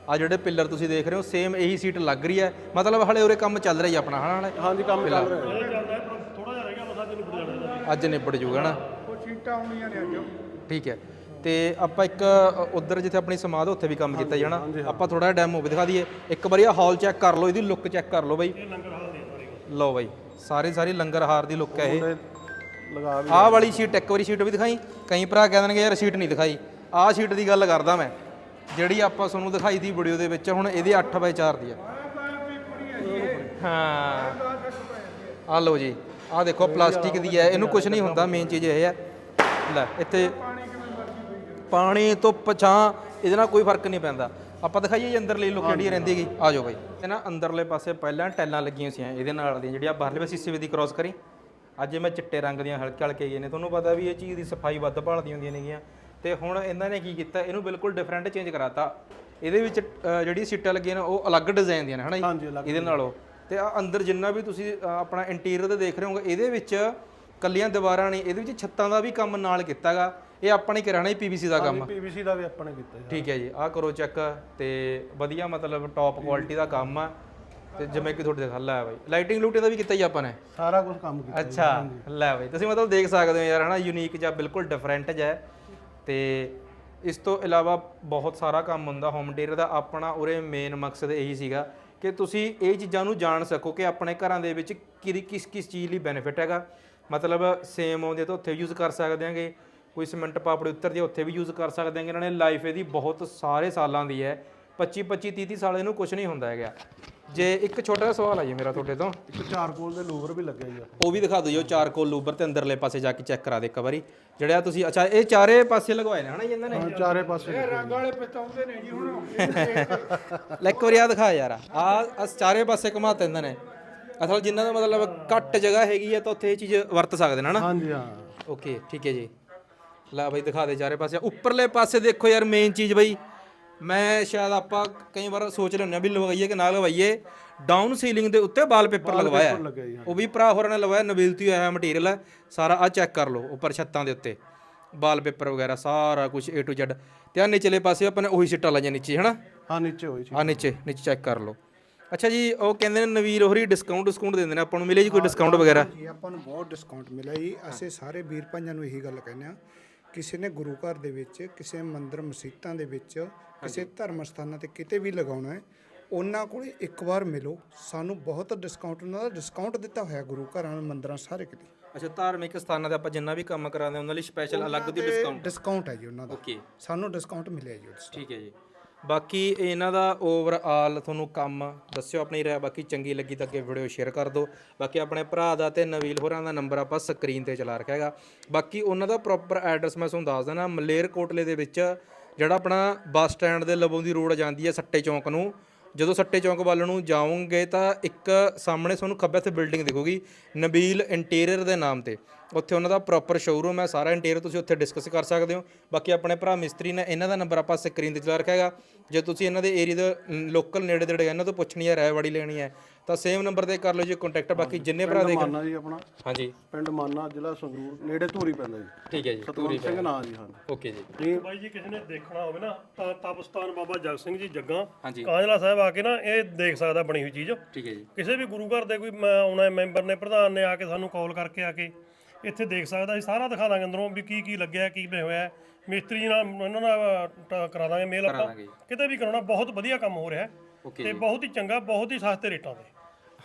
ਆ। ਜਿਹੜੇ ਪਿੱਲਰ ਤੁਸੀਂ ਦੇਖ ਰਹੇ ਹੋ ਸੇਮ ਇਹੀ ਸੀਟ ਲੱਗ ਰਹੀ ਹੈ ਮਤਲਬ ਹਲੇ ਉਰੇ ਕੰਮ ਚੱਲ ਰਿਹਾ ਜੀ ਆਪਣਾ ਹਨਾ ਹਲੇ? ਹਾਂਜੀ ਕੰਮ ਚੱਲ ਰਿਹਾ ਹੈ ਇਹ ਚੱਲਦਾ ਹੈ ਪਰ ਥੋੜਾ ਜਿਹਾ ਰਹਿ। ਗਿਆ ਬਸ ਅੱਜ ਨਿਬੜ ਜਾਣਾ ਅੱਜ ਨਿਬੜ ਜੂਗਾ ਨਾ ਉਹ ਸੀਟਾਂ ਆਉਣੀਆਂ ਨੇ ਅੱਜ। ਠੀਕ ਹੈ। ਤੇ ਆਪਾਂ ਇੱਕ ਉਧਰ ਜਿੱਥੇ ਆਪਣੀ ਸਮਾਧ ਉੱਥੇ ਵੀ ਕੰਮ ਕੀਤਾ ਜਾਣਾ ਆਪਾਂ ਥੋੜਾ ਜਿਹਾ ਡੈਮੋ ਵੀ ਦਿਖਾ ਦਈਏ। ਇੱਕ ਵਾਰੀ ਆ ਹਾਲ ਚੈੱਕ ਕਰ ਲਓ ਇਹਦੀ ਲੁੱਕ ਚੈੱਕ ਕਰ ਲਓ ਬਾਈ। ਲੰਗਰ ਹਾਲ ਦੇ ਸਾਰੀ ਲਓ ਬਾਈ ਸਾਰੀ ਸਾਰੀ ਲੰਗਰ ਹਾਰ ਦੀ ਲੁੱਕ ਹੈ ਇਹ। ਤੇ ਲਗਾ ਵੀ ਆਹ ਵਾਲੀ ਸ਼ੀਟ ਇੱਕ ਵਾਰੀ ਸ਼ੀਟ ਵੀ ਦਿਖਾਈ। ਕਈ ਭਰਾ ਕਹਿ ਦੇਣਗੇ ਯਾਰ ਸ਼ੀਟ ਨਹੀਂ ਦਿਖਾਈ। ਆਹ ਸ਼ੀਟ ਦੀ ਗੱਲ ਕਰਦਾ ਮੈਂ। ਜਿਹੜੀ ਆਪਾਂ ਤੁਹਾਨੂੰ ਦਿਖਾਈ ਸੀ ਵੀਡੀਓ ਦੇ ਵਿੱਚ ਹੁਣ ਇਹਦੀ 8x4 ਦੀ ਆ। ਹਾਂ। ਆ ਲਓ ਜੀ। ਆਹ ਦੇਖੋ ਪਲਾਸਟਿਕ ਦੀ ਹੈ। ਇਹਨੂੰ ਕੁਝ ਨਹੀਂ ਹੁੰਦਾ ਮੇਨ ਚੀਜ਼ ਇਹ ਹੈ। ਲੈ ਇੱਥੇ ਪਾਣੀ ਤੋਂ ਪਛਾਂ ਇਹਦੇ ਨਾਲ ਕੋਈ ਫ਼ਰਕ ਨਹੀਂ ਪੈਂਦਾ। ਆਪਾਂ ਦਿਖਾਈਏ ਜੀ ਅੰਦਰਲੀ ਲੁੱਕ ਜਿਹੜੀ ਰਹਿੰਦੀ ਹੈਗੀ। ਆ ਜਾਓ ਬਾਈ। ਇਹ ਨਾ ਅੰਦਰਲੇ ਪਾਸੇ ਪਹਿਲਾਂ ਟੈਲਾਂ ਲੱਗੀਆਂ ਸੀ ਇਹਦੇ ਨਾਲ ਦੀਆਂ ਜਿਹੜੀਆਂ ਬਾਹਰਲੇ ਪਾਸੇ ਸੀਸੇ ਦੀ ਕ੍ਰਾਸ ਕਰੀ। ਅੱਜ ਮੈਂ ਚਿੱਟੇ ਰੰਗ ਦੀਆਂ ਹਲਕੇ ਹਲਕੇ ਗਏ ਨੇ ਤੁਹਾਨੂੰ ਪਤਾ ਵੀ ਇਹ ਚੀਜ਼ ਦੀ ਸਫ਼ਾਈ ਵੱਧ ਭਾਲਦੀਆਂ ਹੁੰਦੀਆਂ ਨੇਗੀਆਂ। ਤੇ ਹੁਣ ਇਹਨਾਂ ਨੇ ਕੀ ਕੀਤਾ ਇਹਨੂੰ ਬਿਲਕੁਲ ਡਿਫਰੈਂਟ ਚੇਂਜ ਕਰਾਤਾ। ਇਹਦੇ ਵਿੱਚ ਜਿਹੜੀ ਸੀਟਾਂ ਲੱਗੀਆਂ ਨੇ ਉਹ ਅਲੱਗ ਡਿਜ਼ਾਈਨ ਦੀਆਂ ਨੇ ਹਨਾ ਜੀ? ਇਹਦੇ ਨਾਲੋਂ। ਤੇ ਆ ਅੰਦਰ ਜਿੰਨਾ ਵੀ ਤੁਸੀਂ ਆਪਣਾ ਇੰਟੀਰੀਅਰ ਤੇ ਦੇਖ ਰਹੇ ਹੋਗੇ ਇਹਦੇ ਵਿੱਚ ਕੱਲੀਆਂ ਦੀਵਾਰਾਂ ਨਹੀਂ ਇਹਦੇ ਵਿੱਚ ਛੱਤਾਂ ਦਾ ਵੀ ਕੰਮ ਨਾਲ ਕੀਤਾਗਾ। ਇਹ ਆਪਾਂ ਨੇ ਕਰਾਣਾ ਹੀ ਪੀਵੀਸੀ ਦਾ ਕੰਮ। ਪੀਵੀਸੀ ਦਾ ਵੀ ਆਪਾਂ ਨੇ ਕੀਤਾ ਠੀਕ ਹੈ ਜੀ ਆਹ ਕਰੋ ਚੈੱਕ ਤੇ ਵਧੀਆ ਮਤਲਬ ਟੌਪ ਕੁਆਲਿਟੀ ਦਾ ਕੰਮ ਆ। ਤੇ ਜਿਵੇਂ ਕਿ ਤੁਹਾਡੇ ਹੱਲਾ ਹੈ ਬਾਈ। ਲਾਈਟਿੰਗ ਲੂਟਿੰਗ ਦਾ ਵੀ ਕੀਤਾ ਹੀ ਆਪਾਂ ਨੇ। ਸਾਰਾ ਕੁਝ ਕੰਮ ਕੀਤਾ ਜੀ। ਅੱਛਾ ਲੈ ਬਾਈ। ਤੁਸੀਂ ਮਤਲਬ ਦੇਖ ਸਕਦੇ ਹੋ ਯਾਰ ਹਨਾ ਯੂਨੀਕ ਜਿਹਾ ਬਿਲਕੁਲ ਡਿਫਰੈਂਟ ਜਿਹਾ ਹੈ। ਤੇ ਇਸ ਤੋਂ ਇਲਾਵਾ ਬਹੁਤ ਸਾਰਾ ਕੰਮ ਹੁੰਦਾ। ਹੋਮ ਇੰਟੀਰੀਅਰ ਦਾ ਆਪਣਾ ਉਰੇ ਮੇਨ ਮਕਸਦ ਇਹੀ ਸੀਗਾ ਕਿ ਤੁਸੀਂ ਇਹ ਚੀਜ਼ਾਂ ਨੂੰ ਜਾਣ ਸਕੋ ਕਿ ਆਪਣੇ ਘਰਾਂ ਦੇ ਵਿੱਚ ਕਿਹਦੀ ਕਿਸ ਕਿਸ ਚੀਜ਼ ਲਈ ਬੈਨੀਫਿਟ ਹੈਗਾ। ਮਤਲਬ ਸੇਮ ਆਉਂਦੇ ਤਾਂ ਉੱਥੇ ਯੂਜ਼ ਕਰ ਸਕਦੇ ਆਂਗੇ ਕੋਈ ਸਿਮੈਂਟ ਪਾਪੜੀ ਉੱਤਰਦੀ ਹੈ ਉੱਥੇ ਵੀ ਯੂਜ਼ ਕਰ ਸਕਦੇ ਆਂਗੇ ਇਹਨਾਂ ਨੇ ਲਾਈਫ ਇਹਦੀ ਬਹੁਤ ਸਾਰੇ ਸਾਲਾਂ ਦੀ ਹੈ। 25 25 30 30 ਸਾਲ ਇਹਨੂੰ ਕੁਝ ਨਹੀਂ ਹੁੰਦਾ ਹੈਗਾ। ਜੇ ਇੱਕ ਛੋਟਾ ਜਿਹਾ ਸਵਾਲ ਆ ਜੀ ਮੇਰਾ ਤੁਹਾਡੇ ਤੋਂ। ਇੱਕ ਚਾਰਕੋਲ ਦੇ ਲੂਵਰ ਵੀ ਲੱਗਿਆ ਜੀ ਉਹ ਵੀ ਦਿਖਾ ਦਿਓ ਜੀ ਉਹ ਚਾਰ ਕੋਲ ਲੂਬਰ ਤੇ ਅੰਦਰਲੇ ਪਾਸੇ ਜਾ ਕੇ ਚੈੱਕ ਕਰਾ ਦੇ ਇੱਕ ਵਾਰੀ। ਜਿਹੜਾ ਤੁਸੀਂ ਅੱਛਾ ਇਹ ਚਾਰੇ ਪਾਸੇ ਲਗਵਾਏ ਨੇ ਹਨਾ ਜੀ ਇਹਨਾਂ ਨੇ? ਹਾਂ ਚਾਰੇ ਪਾਸੇ ਲੈ ਇੱਕ ਵਾਰੀ ਆ ਦਿਖਾ ਯਾਰ ਆ ਅਸ ਚਾਰੇ ਪਾਸੇ ਘੁਮਾਤੇ ਇਹਨਾਂ ਨੇ। ਅਸਲ ਜਿਨ੍ਹਾਂ ਦਾ ਮਤਲਬ ਘੱਟ ਜਗ੍ਹਾ ਹੈਗੀ ਹੈ ਤਾਂ ਉੱਥੇ ਇਹ ਚੀਜ਼ ਵਰਤ ਸਕਦੇ ਨੇ ਹਨਾ? ਹਾਂਜੀ ਹਾਂ। ਓਕੇ ਠੀਕ ਹੈ ਜੀ। ਲੈ ਬਾਈ ਦਿਖਾ ਦੇ ਚਾਰੇ ਪਾਸੇ। ਉੱਪਰਲੇ ਪਾਸੇ ਦੇਖੋ ਯਾਰ ਮੇਨ ਚੀਜ਼ ਬਈ। ਮੈਂ ਸ਼ਾਇਦ ਆਪਾਂ ਕਈ ਵਾਰ ਸੋਚ ਲੈਂਦੇ ਆ ਵੀ ਲਵਾਈਏ ਕਿ ਨਾ ਲਵਾਈਏ। ਡਾਊਨ ਸੀਲਿੰਗ ਦੇ ਉੱਤੇ ਵਾਲਪੇਪਰ ਲਗਵਾਇਆ। ਹੈ। ਲੱਗਿਆ ਜੀ ਉਹ ਵੀ ਭਰਾ ਹੋਰਾਂ ਨੇ ਲਵਾਇਆ ਨਵੇਲਤੀ ਹੋਇਆ ਮਟੀਰੀਅਲ ਹੈ ਸਾਰਾ ਆ ਚੈੱਕ ਕਰ ਲਓ ਉੱਪਰ ਛੱਤਾਂ ਦੇ ਉੱਤੇ। ਵਾਲਪੇਪਰ ਵਗੈਰਾ ਸਾਰਾ ਕੁਝ A to Z ਤੇ ਆ ਨਿਚਲੇ ਪਾਸੇ ਆਪਾਂ ਨੇ ਉਹੀ ਸਿੱਟਾਂ ਲਾਈਆਂ ਨੀਚੇ ਹਨਾ? ਹਾਂ ਨੀਚੇ ਹੋਈ ਸੀ। ਆ ਨੀਚੇ ਨੀਚੇ ਚੈੱਕ ਕਰ ਲਓ। ਅੱਛਾ ਜੀ ਉਹ ਕਹਿੰਦੇ ਨੇ ਨਵੀਰ ਹੋਰੀ ਡਿਸਕਾਊਂਟ ਡਿਸਕਾਊਂਟ ਦਿੰਦੇ ਨੇ। ਆਪਾਂ ਨੂੰ ਮਿਲੇ ਜੀ ਕੋਈ ਡਿਸਕਾਊਂਟ ਵਗੈਰਾ? ਜੀ ਆਪਾਂ ਨੂੰ ਬਹੁਤ ਡਿਸਕਾਊਂਟ ਮਿਲਿਆ ਜੀ। ਅਸੀਂ ਸਾਰੇ ਵੀਰ ਭਾਈਆਂ ਨੂੰ ਇਹੀ ਗੱਲ ਕਹਿੰਦੇ ਆ ਕਿਸੇ ਨੇ ਗੁਰੂ ਘਰ ਦੇ ਵਿੱਚ ਕਿਸੇ ਮੰਦਿਰ ਮਸਜਿਦਾਂ ਦੇ ਵਿੱਚ ਕਿਸੇ ਧਰਮ ਸਥਾਨਾਂ ਤੇ ਕਿਤੇ ਵੀ ਲਗਾਉਣਾ ਹੈ ਉਹਨਾਂ ਕੋਲ ਇੱਕ ਵਾਰ ਮਿਲੋ। ਸਾਨੂੰ ਬਹੁਤ ਡਿਸਕਾਊਂਟ ਉਹਨਾਂ ਦਾ ਡਿਸਕਾਊਂਟ ਦਿੱਤਾ ਹੋਇਆ ਗੁਰੂ ਘਰਾਂ ਮੰਦਿਰਾਂ ਸਾਰੇ ਕਿਤੇ ਅੱਛਾ ਧਾਰਮਿਕ ਸਥਾਨਾਂ ਤੇ ਆਪਾਂ ਜਿੰਨਾ ਵੀ ਕੰਮ ਕਰਾਉਂਦੇ ਉਹਨਾਂ ਲਈ ਸਪੈਸ਼ਲ ਅਲੱਗ ਦੀ ਡਿਸਕਾਊਂਟ ਡਿਸਕਾਊਂਟ ਹੈ ਜੀ ਉਹਨਾਂ ਦਾ। ਓਕੇ ਸਾਨੂੰ ਡਿਸਕਾਊਂਟ ਮਿਲਿਆ ਜੀ ਉਸ ਠੀਕ ਹੈ ਜੀ। ਬਾਕੀ ਇਹਨਾਂ ਦਾ ਓਵਰਆਲ ਤੁਹਾਨੂੰ ਕੰਮ ਦੱਸਿਓ ਆਪਣੀ ਰਾਏ ਬਾਕੀ ਚੰਗੀ ਲੱਗੀ ਤਾਂ ਅੱਗੇ ਵੀਡੀਓ ਸ਼ੇਅਰ ਕਰ ਦਿਓ। ਬਾਕੀ ਆਪਣੇ ਭਰਾ ਦਾ ਤੇ ਨਵੀਲ ਹੋਰਾਂ ਦਾ ਨੰਬਰ ਆਪਾਂ ਸਕਰੀਨ ਤੇ ਚਲਾ ਰੱਖਿਆ ਹੈਗਾ। ਬਾਕੀ ਉਹਨਾਂ ਦਾ ਪ੍ਰੋਪਰ ਐਡਰੈਸ ਮੈਂ ਤੁਹਾਨੂੰ ਦੱਸ ਦਿੰਦਾ ਮਲੇਰ ਕੋਟਲੇ ਦੇ ਵਿੱਚ ਜਿਹੜਾ ਆਪਣਾ ਬੱਸ ਸਟੈਂਡ ਦੇ ਲਵੋਂ ਦੀ ਰੋਡ ਜਾਂਦੀ ਹੈ ਸੱਟੇ ਚੌਂਕ ਨੂੰ, ਜਦੋਂ ਸੱਟੇ ਚੌਂਕ ਵੱਲ ਨੂੰ ਜਾਓਗੇ ਤਾਂ ਇੱਕ ਸਾਹਮਣੇ ਤੁਹਾਨੂੰ ਖੱਬੇ ਹੱਥ ਬਿਲਡਿੰਗ ਦਿਖੂਗੀ, ਨਬੀਲ ਇੰਟੀਰੀਅਰ ਦੇ ਨਾਮ ਤੇ। ਉੱਥੇ ਉਹਨਾਂ ਦਾ ਪ੍ਰੋਪਰ ਸ਼ੋਰੂਮ ਹੈ, ਸਾਰਾ ਇੰਟੀਰੀਅਰ ਤੁਸੀਂ ਉੱਥੇ ਡਿਸਕਸ ਕਰ ਸਕਦੇ ਹੋ। ਬਾਕੀ ਆਪਣੇ ਭਰਾ ਮਿਸਤਰੀ ਨੇ ਇਹਨਾਂ ਦਾ ਨੰਬਰ ਆਪਾਂ ਸਕਰੀਨ ਤੇ ਚਲਾ ਰੱਖਿਆ ਹੈਗਾ। ਜੇ ਤੁਸੀਂ ਇਹਨਾਂ ਦੇ ਏਰੀਆ ਦੇ ਲੋਕਲ ਨੇੜੇ ਤੇੜੇ ਇਹਨਾਂ ਤੋਂ ਪੁੱਛਣੀ ਹੈ ਰਾਇਵਾੜੀ ਲੈਣੀ ਹੈ ਤਾਂ ਸੇਮ ਨੰਬਰ ਤੇ ਕਰ ਲਓ ਜੀ ਕੰਟੈਕਟ ਬਾਕੀ ਜਿੰਨੇ ਭਰਾ ਦੇਖ ਮਾਨਾ ਜੀ ਆਪਣਾ। ਹਾਂਜੀ। ਪਿੰਡ ਮਾਨਾ ਜ਼ਿਲ੍ਹਾ ਸੰਗਰੂਰ ਨੇੜੇ ਧੂਰੀ ਪੈਂਦਾ ਜੀ। ਠੀਕ ਹੈ ਜੀ ਸਤਵੰਤ ਸਿੰਘ ਨਾਂ ਜੀ ਹਾਂ ਓਕੇ ਜੀ। ਜੀ। ਬਾਈ ਜੀ ਕਿਸੇ ਨੇ ਦੇਖਣਾ ਹੋਵੇ ਨਾ ਤਾਂ ਤਪਸਤਾਨ ਬਾਬਾ ਜਗ ਸਿੰਘ ਜੀ ਜੱਗਾ। ਕਾਂਜਲਾ ਸਾਹਿਬ ਆ ਕੇ ਨਾ ਇਹ ਦੇਖ ਸਕਦਾ ਬਣੀ ਹੋਈ ਚੀਜ਼। ਠੀਕ ਹੈ ਜੀ। ਕਿਸੇ ਵੀ ਗੁਰੂ ਘਰ ਦੇ ਕੋਈ ਆਉਣਾ ਮੈਂਬਰ ਨੇ ਪ੍ਰਧਾਨ ਨੇ ਆ ਕੇ ਸਾਨੂੰ ਕਾਲ ਕਰਕੇ ਆ ਕੇ ਇੱਥੇ ਦੇਖ ਸਕਦਾ ਅਸੀਂ ਸਾਰਾ ਦਿਖਾ ਦਾਂਗੇ ਅੰਦਰੋਂ ਵੀ ਕੀ ਕੀ ਲੱਗਿਆ ਕੀ ਨਹੀਂ ਹੋਇਆ ਮਿਸਤਰੀ ਜੀ ਨਾਲ ਇਹਨਾਂ ਨਾਲ ਕਰਾ ਦਾਂਗੇ ਮੇਲ ਆਪਾਂ। ਕਿਤੇ ਵੀ ਕਰਾਉਣਾ ਬਹੁਤ ਵਧੀਆ ਕੰਮ ਹੋ ਰਿਹਾ ਤੇ ਬਹੁਤ ਹੀ ਚੰਗਾ ਬਹੁਤ ਹੀ ਸਸਤੇ ਰੇਟਾਂ ਤੇ।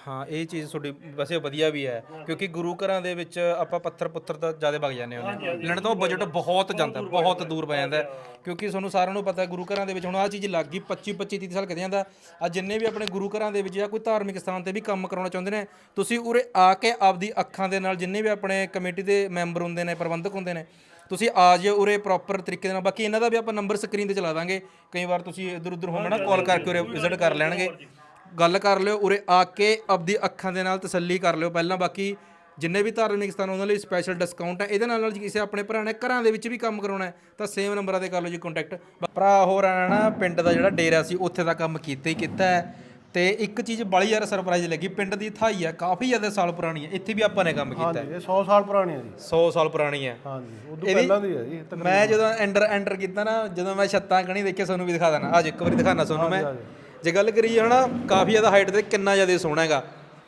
ਹਾਂ ਇਹ ਚੀਜ਼ ਤੁਹਾਡੀ ਵੈਸੇ ਵਧੀਆ ਵੀ ਹੈ ਕਿਉਂਕਿ ਗੁਰੂ ਘਰਾਂ ਦੇ ਵਿੱਚ ਆਪਾਂ ਪੱਥਰ ਪੁੱਤਰ ਤਾਂ ਜ਼ਿਆਦਾ ਵਗ ਜਾਂਦੇ ਹੁੰਦੇ ਲੈਣ ਤੋਂ ਬਜਟ ਬਹੁਤ ਜਾਂਦਾ ਬਹੁਤ ਦੂਰ ਪੈ ਜਾਂਦਾ। ਕਿਉਂਕਿ ਤੁਹਾਨੂੰ ਸਾਰਿਆਂ ਨੂੰ ਪਤਾ ਗੁਰੂ ਘਰਾਂ ਦੇ ਵਿੱਚ ਹੁਣ ਆਹ ਚੀਜ਼ ਲੱਗ ਗਈ 25 25 30 ਸਾਲ ਕਿਤੇ ਜਾਂਦਾ ਆ ਜਿੰਨੇ ਵੀ ਆਪਣੇ ਗੁਰੂ ਘਰਾਂ ਦੇ ਵਿੱਚ ਜਾਂ ਕੋਈ ਧਾਰਮਿਕ ਸਥਾਨ ਤੇ ਵੀ ਕੰਮ ਕਰਾਉਣਾ ਚਾਹੁੰਦੇ ਨੇ ਤੁਸੀਂ ਉਰੇ ਆ ਕੇ ਆਪਦੀ ਅੱਖਾਂ ਦੇ ਨਾਲ ਜਿੰਨੇ ਵੀ ਆਪਣੇ ਕਮੇਟੀ ਦੇ ਮੈਂਬਰ ਹੁੰਦੇ ਨੇ ਪ੍ਰਬੰਧਕ ਹੁੰਦੇ ਨੇ ਤੁਸੀਂ ਆ ਜਿਓ ਉਰੇ ਪ੍ਰੋਪਰ ਤਰੀਕੇ ਦੇ ਨਾਲ। ਬਾਕੀ ਇਹਨਾਂ ਦਾ ਵੀ ਆਪਾਂ ਨੰਬਰ ਸਕਰੀਨ ਤੇ ਚਲਾ ਦਾਂਗੇ। ਕਈ ਵਾਰ ਤੁਸੀਂ ਇਧਰ ਉਧਰ ਹੋਣਾ ਨਾ ਕਾਲ ਕਰਕੇ ਉਰੇ ਵਿਜ਼ਿਟ ਕਰ ਲੈਣਗੇ। ਗੱਲ ਕਰ ਲਿਓ ਉਰੇ ਆ ਕੇ ਆਪਦੀ ਅੱਖਾਂ ਦੇ ਨਾਲ ਤਸੱਲੀ ਕਰ ਲਿਓ ਪਹਿਲਾਂ ਬਾਕੀ ਜਿੰਨੇ ਵੀ ਧਾਰਮਿਕ ਸਥਾਨ ਉਹਨਾਂ ਲਈ ਸਪੈਸ਼ਲ ਡਿਸਕਾਊਂਟ ਹੈ ਇਹਦੇ ਨਾਲ ਨਾਲ ਕਿਸੇ ਆਪਣੇ ਭਰਾ ਨੇ ਘਰਾਂ ਦੇ ਵਿੱਚ ਵੀ ਕੰਮ ਕਰਾਉਣਾ ਹੈ ਤਾਂ ਸੇਮ ਨੰਬਰਾਂ ਤੇ ਕਰ ਲਓ ਜੀ ਕੰਟੈਕਟ ਭਰਾ ਹੋਰ ਆਣਾ ਪਿੰਡ ਦਾ ਜਿਹੜਾ ਡੇਰਾ ਸੀ ਉੱਥੇ ਦਾ ਕੰਮ ਕੀਤਾ ਹੀ ਕੀਤਾ ਹੈ। ਤੇ ਇੱਕ ਚੀਜ਼ ਬੜੀ ਜ਼ਿਆਦਾ ਸਰਪ੍ਰਾਈਜ਼ ਲੱਗੀ ਪਿੰਡ ਦੀ ਥਾਈ ਹੈ ਕਾਫੀ ਜ਼ਿਆਦਾ ਸਾਲ ਪੁਰਾਣੀ ਹੈ ਇੱਥੇ ਵੀ ਆਪਾਂ ਨੇ ਕੰਮ ਕੀਤਾ ਹਾਂਜੀ ਇਹ 100 ਸਾਲ ਪੁਰਾਣੀ ਹੈ ਜੀ। 100 ਸਾਲ ਪੁਰਾਣੀ ਹੈ ਹਾਂਜੀ ਉਦੋਂ ਪਹਿਲਾਂ ਦੀ ਹੈ ਜੀ। ਮੈਂ ਜਦੋਂ ਐਂਟਰ ਐਂਟਰ ਕੀਤਾ ਨਾ ਜਦੋਂ ਮੈਂ ਛੱਤਾਂ ਕਣੀ ਦੇਖਿਆ ਤੁਹਾਨੂੰ ਵੀ ਦਿਖਾ ਦੇਣਾ। ਅੱਜ ਇੱਕ ਵਾਰੀ ਦਿਖਾਣਾ ਤੁਹਾਨੂੰ ਮੈਂ। ਜੇ ਗੱਲ ਕਰੀਏ ਹਨਾ ਕਾਫੀ ਜ਼ਿਆਦਾ ਹਾਈਟ ਤੇ ਕਿੰਨਾ ਜ਼ਿਆਦਾ ਸੋਹਣਾ ਹੈਗਾ।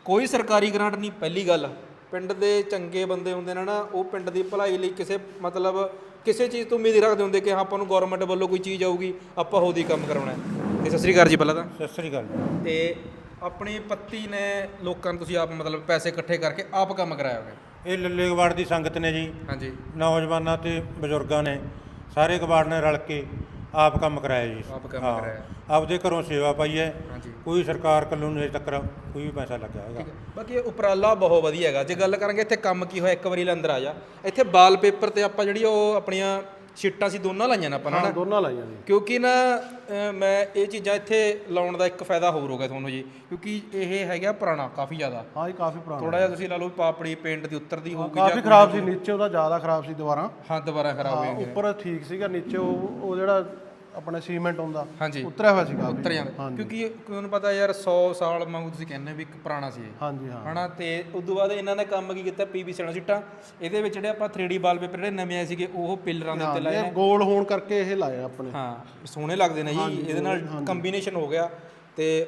ਕੋਈ ਸਰਕਾਰੀ ਗ੍ਰਾਂਟ ਨਹੀਂ ਪਹਿਲੀ ਗੱਲ। ਪਿੰਡ ਦੇ ਚੰਗੇ ਬੰਦੇ ਹੁੰਦੇ ਨੇ ਨਾ ਉਹ ਪਿੰਡ ਦੀ ਭਲਾਈ ਲਈ ਕਿਸੇ ਮਤਲਬ ਕਿਸੇ ਚੀਜ਼ ਤੋਂ ਉਮੀਦ ਰੱਖਦੇ ਹੁੰਦੇ ਕਿ ਹਾਂ ਆਪਾਂ ਨੂੰ ਗਵਰਨਮੈਂਟ ਵੱਲੋਂ ਕੋਈ ਚੀਜ਼ ਆਊਗੀ ਆਪਾਂ ਉਹਦੀ ਕੰਮ ਕਰਾਉਣਾ ਹੈ। ਤੇ ਸਤਿ ਸ੍ਰੀ ਅਕਾਲ ਜੀ ਪਹਿਲਾਂ ਤਾਂ। ਸਤਿ ਸ੍ਰੀ ਅਕਾਲ ਤੇ ਆਪਣੀ ਪੱਤੀ ਨੇ ਲੋਕਾਂ ਨੂੰ ਤੁਸੀਂ ਆਪ ਮਤਲਬ ਪੈਸੇ ਇਕੱਠੇ ਕਰਕੇ ਆਪ ਕੰਮ ਕਰਾਇਆ ਹੋਇਆ। ਇਹ ਲੱਲੇ ਗਵਾੜ ਦੀ ਸੰਗਤ ਨੇ ਜੀ। ਹਾਂਜੀ। ਨੌਜਵਾਨਾਂ ਤੇ ਬਜ਼ੁਰਗਾਂ ਨੇ ਸਾਰੇ ਗਵਾੜ ਨੇ ਰਲ ਕੇ ਆਪ ਕੰਮ ਕਰਾਇਆ ਜੀ। ਆਪ ਕੰਮ ਹਾਂ, ਕਰਾਇਆ। ਆਪਦੇ ਘਰੋਂ ਸੇਵਾ ਪਾਈ ਹੈ ਹਾਂਜੀ। ਕੋਈ ਸਰਕਾਰ ਵੱਲੋਂ ਨਹੀਂ ਅਜੇ ਤੱਕ ਕੋਈ ਵੀ ਪੈਸਾ ਲੱਗਿਆ ਹੈਗਾ। ਬਾਕੀ ਇਹ ਉਪਰਾਲਾ ਬਹੁਤ ਵਧੀਆ ਹੈਗਾ। ਜੇ ਗੱਲ ਕਰਾਂਗੇ ਇੱਥੇ ਕੰਮ ਕੀ ਹੋਇਆ? ਇੱਕ ਵਾਰੀ ਲੈ ਅੰਦਰ ਆ ਜਾ। ਇੱਥੇ ਵਾਲਪੇਪਰ ਤੇ ਆਪਾਂ ਜਿਹੜੀ ਉਹ ਆਪਣੀਆਂ ਸ਼ੀਟਾਂ ਸੀ ਦੋਨਾਂ ਲਾਈਆਂ ਨੇ ਆਪਾਂ ਨੇ ਹਾਂ ਨਾ ਦੋਨਾਂ ਲਾਈਆਂ ਜੀ ਕਿਉਂਕਿ ਨਾ ਮੈਂ ਇਹ ਚੀਜ਼ਾਂ ਇੱਥੇ ਲਾਉਣ ਦਾ ਇੱਕ ਫਾਇਦਾ ਹੋਰ ਹੋਗਾ ਤੁਹਾਨੂੰ ਜੀ ਕਿਉਂਕਿ ਇਹ ਹੈਗਾ ਪੁਰਾਣਾ ਕਾਫੀ ਜ਼ਿਆਦਾ। ਹਾਂ ਜੀ ਕਾਫੀ ਪੁਰਾਣਾ ਥੋੜਾ ਜਿਹਾ ਤੁਸੀਂ ਲਾ ਲਓ ਵੀ ਪਾਪੜੀ ਪੇਂਟ ਦੀ ਉੱਤਰਦੀ ਹੋਊਗੀ ਕਾਫੀ ਖਰਾਬ ਸੀ ਨੀਚੇ ਉਹਦਾ ਜ਼ਿਆਦਾ ਖਰਾਬ ਸੀ ਦੁਬਾਰਾ। ਹਾਂ ਦੁਬਾਰਾ ਖਰਾਬ ਹੋ ਹਾਂ, ਉੱਪਰ ਠੀਕ ਸੀਗਾ ਨੀਚੇ ਉਹ ਉਹ ਜਿਹੜਾ ਆਪਣਾ ਸੀਮੈਂਟ ਹੁੰਦਾ ਹਾਂਜੀ। ਉਤਰਿਆ ਹੋਇਆ ਸੀ ਕਾਫੀ ਉਤਰ ਜਾਂਦਾ ਕਿਉਂਕਿ ਤੁਹਾਨੂੰ ਪਤਾ ਯਾਰ 100 ਸਾਲ ਵਾਂਗੂ ਤੁਸੀਂ ਕਹਿੰਦੇ ਵੀ ਇੱਕ ਪੁਰਾਣਾ ਸੀ ਇਹ। ਹਾਂਜੀ ਹਾਂ। ਹਨਾ ਤੇ ਉਦੋਂ ਬਾਅਦ ਇਹਨਾਂ ਨੇ ਕੰਮ ਕੀ ਕੀਤਾ ਪੀਵੀਸੀ ਵਾਲਾ ਸੀਟਾਂ। ਇਹਦੇ ਵਿੱਚ ਜਿਹੜੇ ਆਪਾਂ 3D ਵਾਲਪੇਪਰ ਜਿਹੜੇ ਨਵੇਂ ਆਏ ਸੀਗੇ ਉਹ ਪਿੱਲਰਾਂ ਦੇ ਉੱਤੇ ਲਾਏ ਇਹ ਗੋਲ ਹੋਣ ਕਰਕੇ ਇਹ ਲਾਏ ਆਪਣੇ। ਹਾਂ ਸੋਹਣੇ ਲੱਗਦੇ ਨੇ ਜੀ। ਇਹਦੇ ਨਾਲ ਕੰਬੀਨੇਸ਼ਨ ਹੋ ਗਿਆ। ਤੇ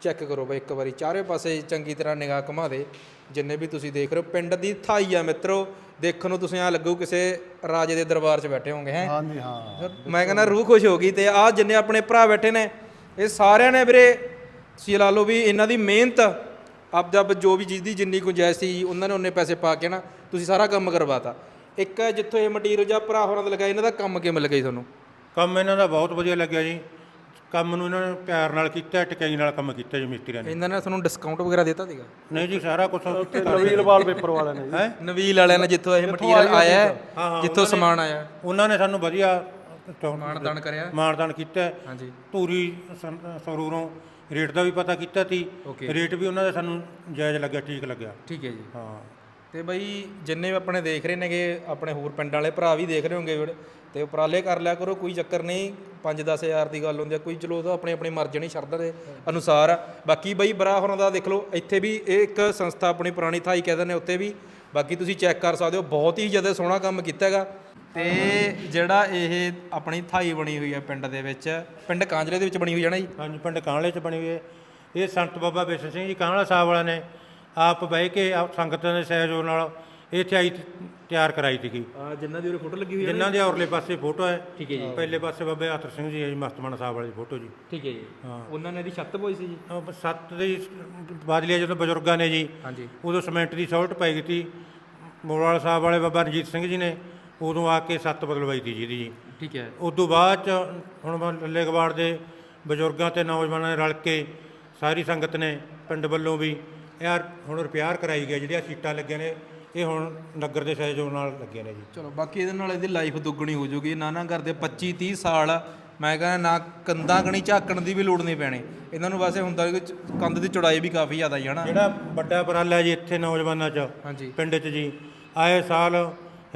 ਚੈੱਕ ਕਰੋ ਬਈ ਇੱਕ ਵਾਰੀ ਚਾਰੇ ਪਾਸੇ ਚੰਗੀ ਤਰ੍ਹਾਂ ਨਿਗਾਹ ਘੁਮਾ ਦੇ। ਜਿੰਨੇ ਵੀ ਤੁਸੀਂ ਦੇਖ ਰਹੇ ਹੋ ਪਿੰਡ ਦੀ ਥਾਈ ਆ ਮਿੱਤਰੋ। ਦੇਖਣ ਨੂੰ ਤੁਸੀਂ ਆ ਲੱਗੂ ਕਿਸੇ ਰਾਜੇ ਦੇ ਦਰਬਾਰ 'ਚ ਬੈਠੇ ਹੋਵੋਗੇ ਹੈ? ਹਾਂਜੀ ਹਾਂ। ਮੈਂ ਕਹਿੰਦਾ ਰੂਹ ਖੁਸ਼ ਹੋ ਗਈ ਤੇ ਆ ਜਿੰਨੇ ਆਪਣੇ ਭਰਾ ਬੈਠੇ ਨੇ ਇਹ ਸਾਰਿਆਂ ਨੇ ਵੀਰੇ ਤੁਸੀਂ ਲਾ ਲਓ ਵੀ ਇਹਨਾਂ ਦੀ ਮਿਹਨਤ ਆਪ ਜਬ ਜੋ ਵੀ ਚੀਜ਼ ਦੀ ਜਿੰਨੀ ਗੁੰਜਾਇਸ਼ ਸੀ ਉਹਨਾਂ ਨੇ ਉਹਨੇ ਪੈਸੇ ਪਾ ਕੇ ਨਾ ਤੁਸੀਂ ਸਾਰਾ ਕੰਮ ਕਰਵਾਤਾ। ਇੱਕ ਜਿੱਥੋਂ ਇਹ ਮਟੀਰੀਅਲ ਜਾਂ ਭਰਾ ਹੋਰਾਂ ਦਾ ਲਗਾਇਆ ਇਹਨਾਂ ਦਾ ਕੰਮ ਕਿਵੇਂ ਲੱਗਾ ਜੀ ਤੁਹਾਨੂੰ? ਕੰਮ ਇਹਨਾਂ ਦਾ ਬਹੁਤ ਵਧੀਆ ਲੱਗਿਆ ਜੀ। ਕੰਮ ਨੂੰ ਇਹਨਾਂ ਨੇ ਪਿਆਰ ਨਾਲ ਕੀਤਾ ਟਿਕਾਈ ਨਾਲ ਕੰਮ ਕੀਤਾ ਜੀ ਮਿਸਤਰੀਆਂ ਨੇ। ਇਹਨਾਂ ਨੇ ਤੁਹਾਨੂੰ ਡਿਸਕਾਊਂਟ ਵਗੈਰਾ ਦਿੱਤਾ ਸੀਗਾ? ਨਹੀਂ ਜੀ ਸਾਰਾ ਕੁਝ ਨਵੀਲ ਵਾਲਪੇਪਰ ਵਾਲਿਆਂ ਨੇ ਜੀ। ਹੈ? ਨਵੀਲ ਵਾਲਿਆਂ ਨੇ ਜਿੱਥੋਂ ਇਹ ਮਟੀਰੀਅਲ ਆਇਆ ਹੈ, ਜਿੱਥੋਂ ਸਮਾਨ ਆਇਆ। ਉਹਨਾਂ ਨੇ ਸਾਨੂੰ ਵਧੀਆ ਮਾਣਦਾਨ ਕਰਿਆ। ਮਾਨਦਾਨ ਕੀਤਾ। ਹਾਂਜੀ। ਧੂਰੀ ਸਰੂਰੋਂ ਰੇਟ ਦਾ ਵੀ ਪਤਾ ਕੀਤਾ ਸੀ. ਰੇਟ ਵੀ ਉਹਨਾਂ ਦਾ ਸਾਨੂੰ ਜਾਇਜ਼ ਲੱਗਿਆ ਠੀਕ ਲੱਗਿਆ। ਠੀਕ ਹੈ ਜੀ। ਹਾਂ। ਤੇ ਬਈ ਜਿੰਨੇ ਵੀ ਆਪਣੇ ਦੇਖ ਰਹੇ ਨੇਗੇ ਆਪਣੇ ਹੋਰ ਪਿੰਡ ਵਾਲੇ ਭਰਾ ਵੀ ਦੇਖ ਰਹੇ ਹੋਣਗੇ ਤੇ ਉਪਰਾਲੇ ਕਰ ਲਿਆ ਕਰੋ ਕੋਈ ਚੱਕਰ ਨਹੀਂ। 5-10 ਹਜ਼ਾਰ ਦੀ ਗੱਲ ਹੁੰਦੀ ਆ, ਕੋਈ ਚਲੋ ਉਹ ਤਾਂ ਆਪਣੀ ਆਪਣੀ ਮਰਜ਼ੀ ਨਹੀਂ ਸ਼ਰਧਾ ਦੇ ਅਨੁਸਾਰ ਆ। ਬਾਕੀ ਬਈ ਬਰਾ ਹੋਰਾਂ ਦਾ ਦੇਖ ਲਓ, ਇੱਥੇ ਵੀ ਇਹ ਇੱਕ ਸੰਸਥਾ ਆਪਣੀ ਪੁਰਾਣੀ ਥਾਈ ਕਹਿੰਦੇ ਨੇ ਉੱਤੇ ਵੀ। ਬਾਕੀ ਤੁਸੀਂ ਚੈੱਕ ਕਰ ਸਕਦੇ ਹੋ, ਬਹੁਤ ਹੀ ਜ਼ਿਆਦਾ ਸੋਹਣਾ ਕੰਮ ਕੀਤਾ ਹੈਗਾ। ਤੇ ਜਿਹੜਾ ਇਹ ਆਪਣੀ ਥਾਈ ਬਣੀ ਹੋਈ ਹੈ ਪਿੰਡ ਦੇ ਵਿੱਚ, ਪਿੰਡ ਕਾਂਜਲੇ ਦੇ ਵਿੱਚ ਬਣੀ ਹੋਈ ਹੈ ਨਾ ਜੀ? ਹਾਂਜੀ, ਪਿੰਡ ਕਾਂਲੇ 'ਚ ਬਣੀ ਹੋਈ ਹੈ ਇਹ ਸੰਤ ਬਾਬਾ ਬਿਸ਼ਨ ਸਿੰਘ ਜੀ ਕਾਂਗਲਾ ਸਾਹਿਬ ਵਾਲਿਆਂ ਨੇ ਆਪ ਬਹਿ ਕੇ ਆਪ ਸੰਗਤਾਂ ਦੇ ਸਹਿਯੋਗ ਨਾਲ ਇਹ ਆਈ ਤਿਆਰ ਕਰਾਈ ਸੀਗੀ। ਆ ਜਿੰਨਾਂ ਦੀ ਉਰੇ ਫੋਟੋ ਲੱਗੀ ਹੋਈ ਹੈ ਜਿਨ੍ਹਾਂ ਦੇ ਔਰਲੇ ਪਾਸੇ ਫੋਟੋ ਹੈ। ਠੀਕ ਹੈ ਜੀ। ਪਹਿਲੇ ਪਾਸੇ ਬਾਬੇ ਆਤਰ ਸਿੰਘ ਜੀ ਹੈ ਜੀ ਮਸਤਮਾਨ ਸਾਹਿਬ ਵਾਲੀ ਫੋਟੋ ਜੀ। ਠੀਕ ਹੈ ਜੀ। ਹਾਂ। ਉਹਨਾਂ ਨੇ ਇਹਦੀ ਛੱਤ ਪੋਈ ਸੀ ਜੀ? ਉਹ ਸੱਤ ਦੇ ਬਾਦਲੀਆ ਜਦੋਂ ਬਜ਼ੁਰਗਾਂ ਨੇ ਜੀ। ਹਾਂਜੀ। ਉਦੋਂ ਸੀਮੈਂਟ ਦੀ ਸੌਲਟ ਪਾਈ ਗਈ ਸੀ ਮੋੜਵਾਲ ਸਾਹਿਬ ਵਾਲੇ ਬਾਬਾ ਰਣਜੀਤ ਸਿੰਘ ਜੀ ਨੇ ਉਦੋਂ ਆ ਕੇ ਸੱਤ ਬਦਲਵਾਈ ਸੀ ਜੀ ਇਹਦੀ ਜੀ। ਠੀਕ ਹੈ। ਉਦੋਂ ਬਾਅਦ ਚ ਹੁਣ ਲੱਲੇ ਕਬਾੜ ਦੇ ਬਜ਼ੁਰਗਾਂ ਤੇ ਨੌਜਵਾਨਾਂ ਨੇ ਰਲ ਕੇ ਸਾਰੀ ਸੰਗਤ ਨੇ ਪਿੰਡ ਵੱਲੋਂ ਵੀ ਯਾਰ ਹੁਣ ਰਿਪੇਅਰ ਕਰਾਈ ਗਿਆ ਜਿਹੜੀਆਂ ਸੀਟਾਂ ਲੱਗੀਆਂ ਨੇ। ਇਹ ਹੁਣ ਨਗਰ ਦੇ ਸਹਿਯੋਗ ਨਾਲ ਲੱਗੀਆਂ ਨੇ ਜੀ। ਚਲੋ ਬਾਕੀ ਇਹਦੇ ਨਾਲ ਇਹਦੀ ਲਾਈਫ ਦੁੱਗਣੀ ਹੋ ਜੂਗੀ ਨਾ ਨਾ ਕਰਦੇ 25 30 ਸਾਲ ਮੈਂ ਕਹਿੰਦਾ ਨਾ ਕੰਧਾਂ ਕਣੀ ਝਾਕਣ ਦੀ ਵੀ ਲੋੜ ਨਹੀਂ ਪੈਣੀ। ਇਹਨਾਂ ਨੂੰ ਵੈਸੇ ਹੁੰਦਾ ਕਿ ਕੰਧ ਦੀ ਚੌੜਾਈ ਵੀ ਕਾਫੀ ਜ਼ਿਆਦਾ ਹੀ ਹੈ ਨਾ। ਜਿਹੜਾ ਵੱਡਾ ਉਪਰਾਲਾ ਜੀ ਇੱਥੇ ਨੌਜਵਾਨਾਂ 'ਚ ਹਾਂਜੀ। ਪਿੰਡ 'ਚ ਜੀ। ਆਏ ਸਾਲ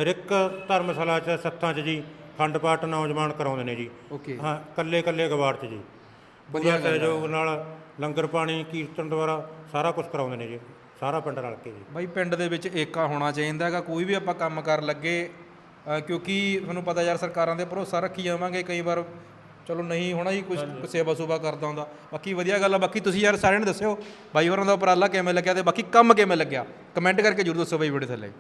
ਹਰ ਇੱਕ ਧਰਮਸ਼ਾਲਾ 'ਚ ਸੱਥਾਂ 'ਚ ਜੀ ਖੰਡ ਪਾਠ ਨੌਜਵਾਨ ਕਰਾਉਂਦੇ ਨੇ ਜੀ। ਓਕੇ। ਹਾਂ ਕੱਲੇ ਕੱਲੇ ਗਵਾੜ 'ਚ ਜੀ। ਵਧੀਆ ਸਹਿਯੋਗ ਨਾਲ ਲੰਗਰ ਪਾਣੀ ਕੀਰਤਨ ਦੁਆਰਾ ਸਾਰਾ ਕੁਝ ਕਰਾਉਂਦੇ ਨੇ ਜੀ। ਸਾਰਾ ਪਿੰਡ ਰਲ ਕੇ ਜੀ। ਬਾਈ ਪਿੰਡ ਦੇ ਵਿੱਚ ਏਕਾ ਹੋਣਾ ਚਾਹੀਦਾ ਹੈਗਾ ਕੋਈ ਵੀ ਆਪਾਂ ਕੰਮ ਕਰਨ ਲੱਗੇ ਅ, ਕਿਉਂਕਿ ਤੁਹਾਨੂੰ ਪਤਾ ਯਾਰ ਸਰਕਾਰਾਂ ਦੇ ਭਰੋਸਾ ਰੱਖੀ ਜਾਵਾਂਗੇ ਕਈ ਵਾਰ ਚਲੋ ਨਹੀਂ ਹੋਣਾ ਹੀ ਕੁਝ ਸੇਵਾ ਸੁਭਾ ਕਰਦਾ ਹੁੰਦਾ। ਬਾਕੀ ਵਧੀਆ ਗੱਲ ਆ ਬਾਕੀ ਤੁਸੀਂ ਯਾਰ ਸਾਰਿਆਂ ਨੇ ਦੱਸਿਓ ਬਾਈ ਹੋਰਾਂ ਦਾ ਉਪਰਾਲਾ ਕਿਵੇਂ ਲੱਗਿਆ ਤੇ ਬਾਕੀ ਕੰਮ ਕਿਵੇਂ ਲੱਗਿਆ? ਕਮੈਂਟ ਕਰਕੇ ਜਰੂਰ ਦੱਸੋ ਬਾਈ ਵੀਡੀਓ ਥੱਲੇ।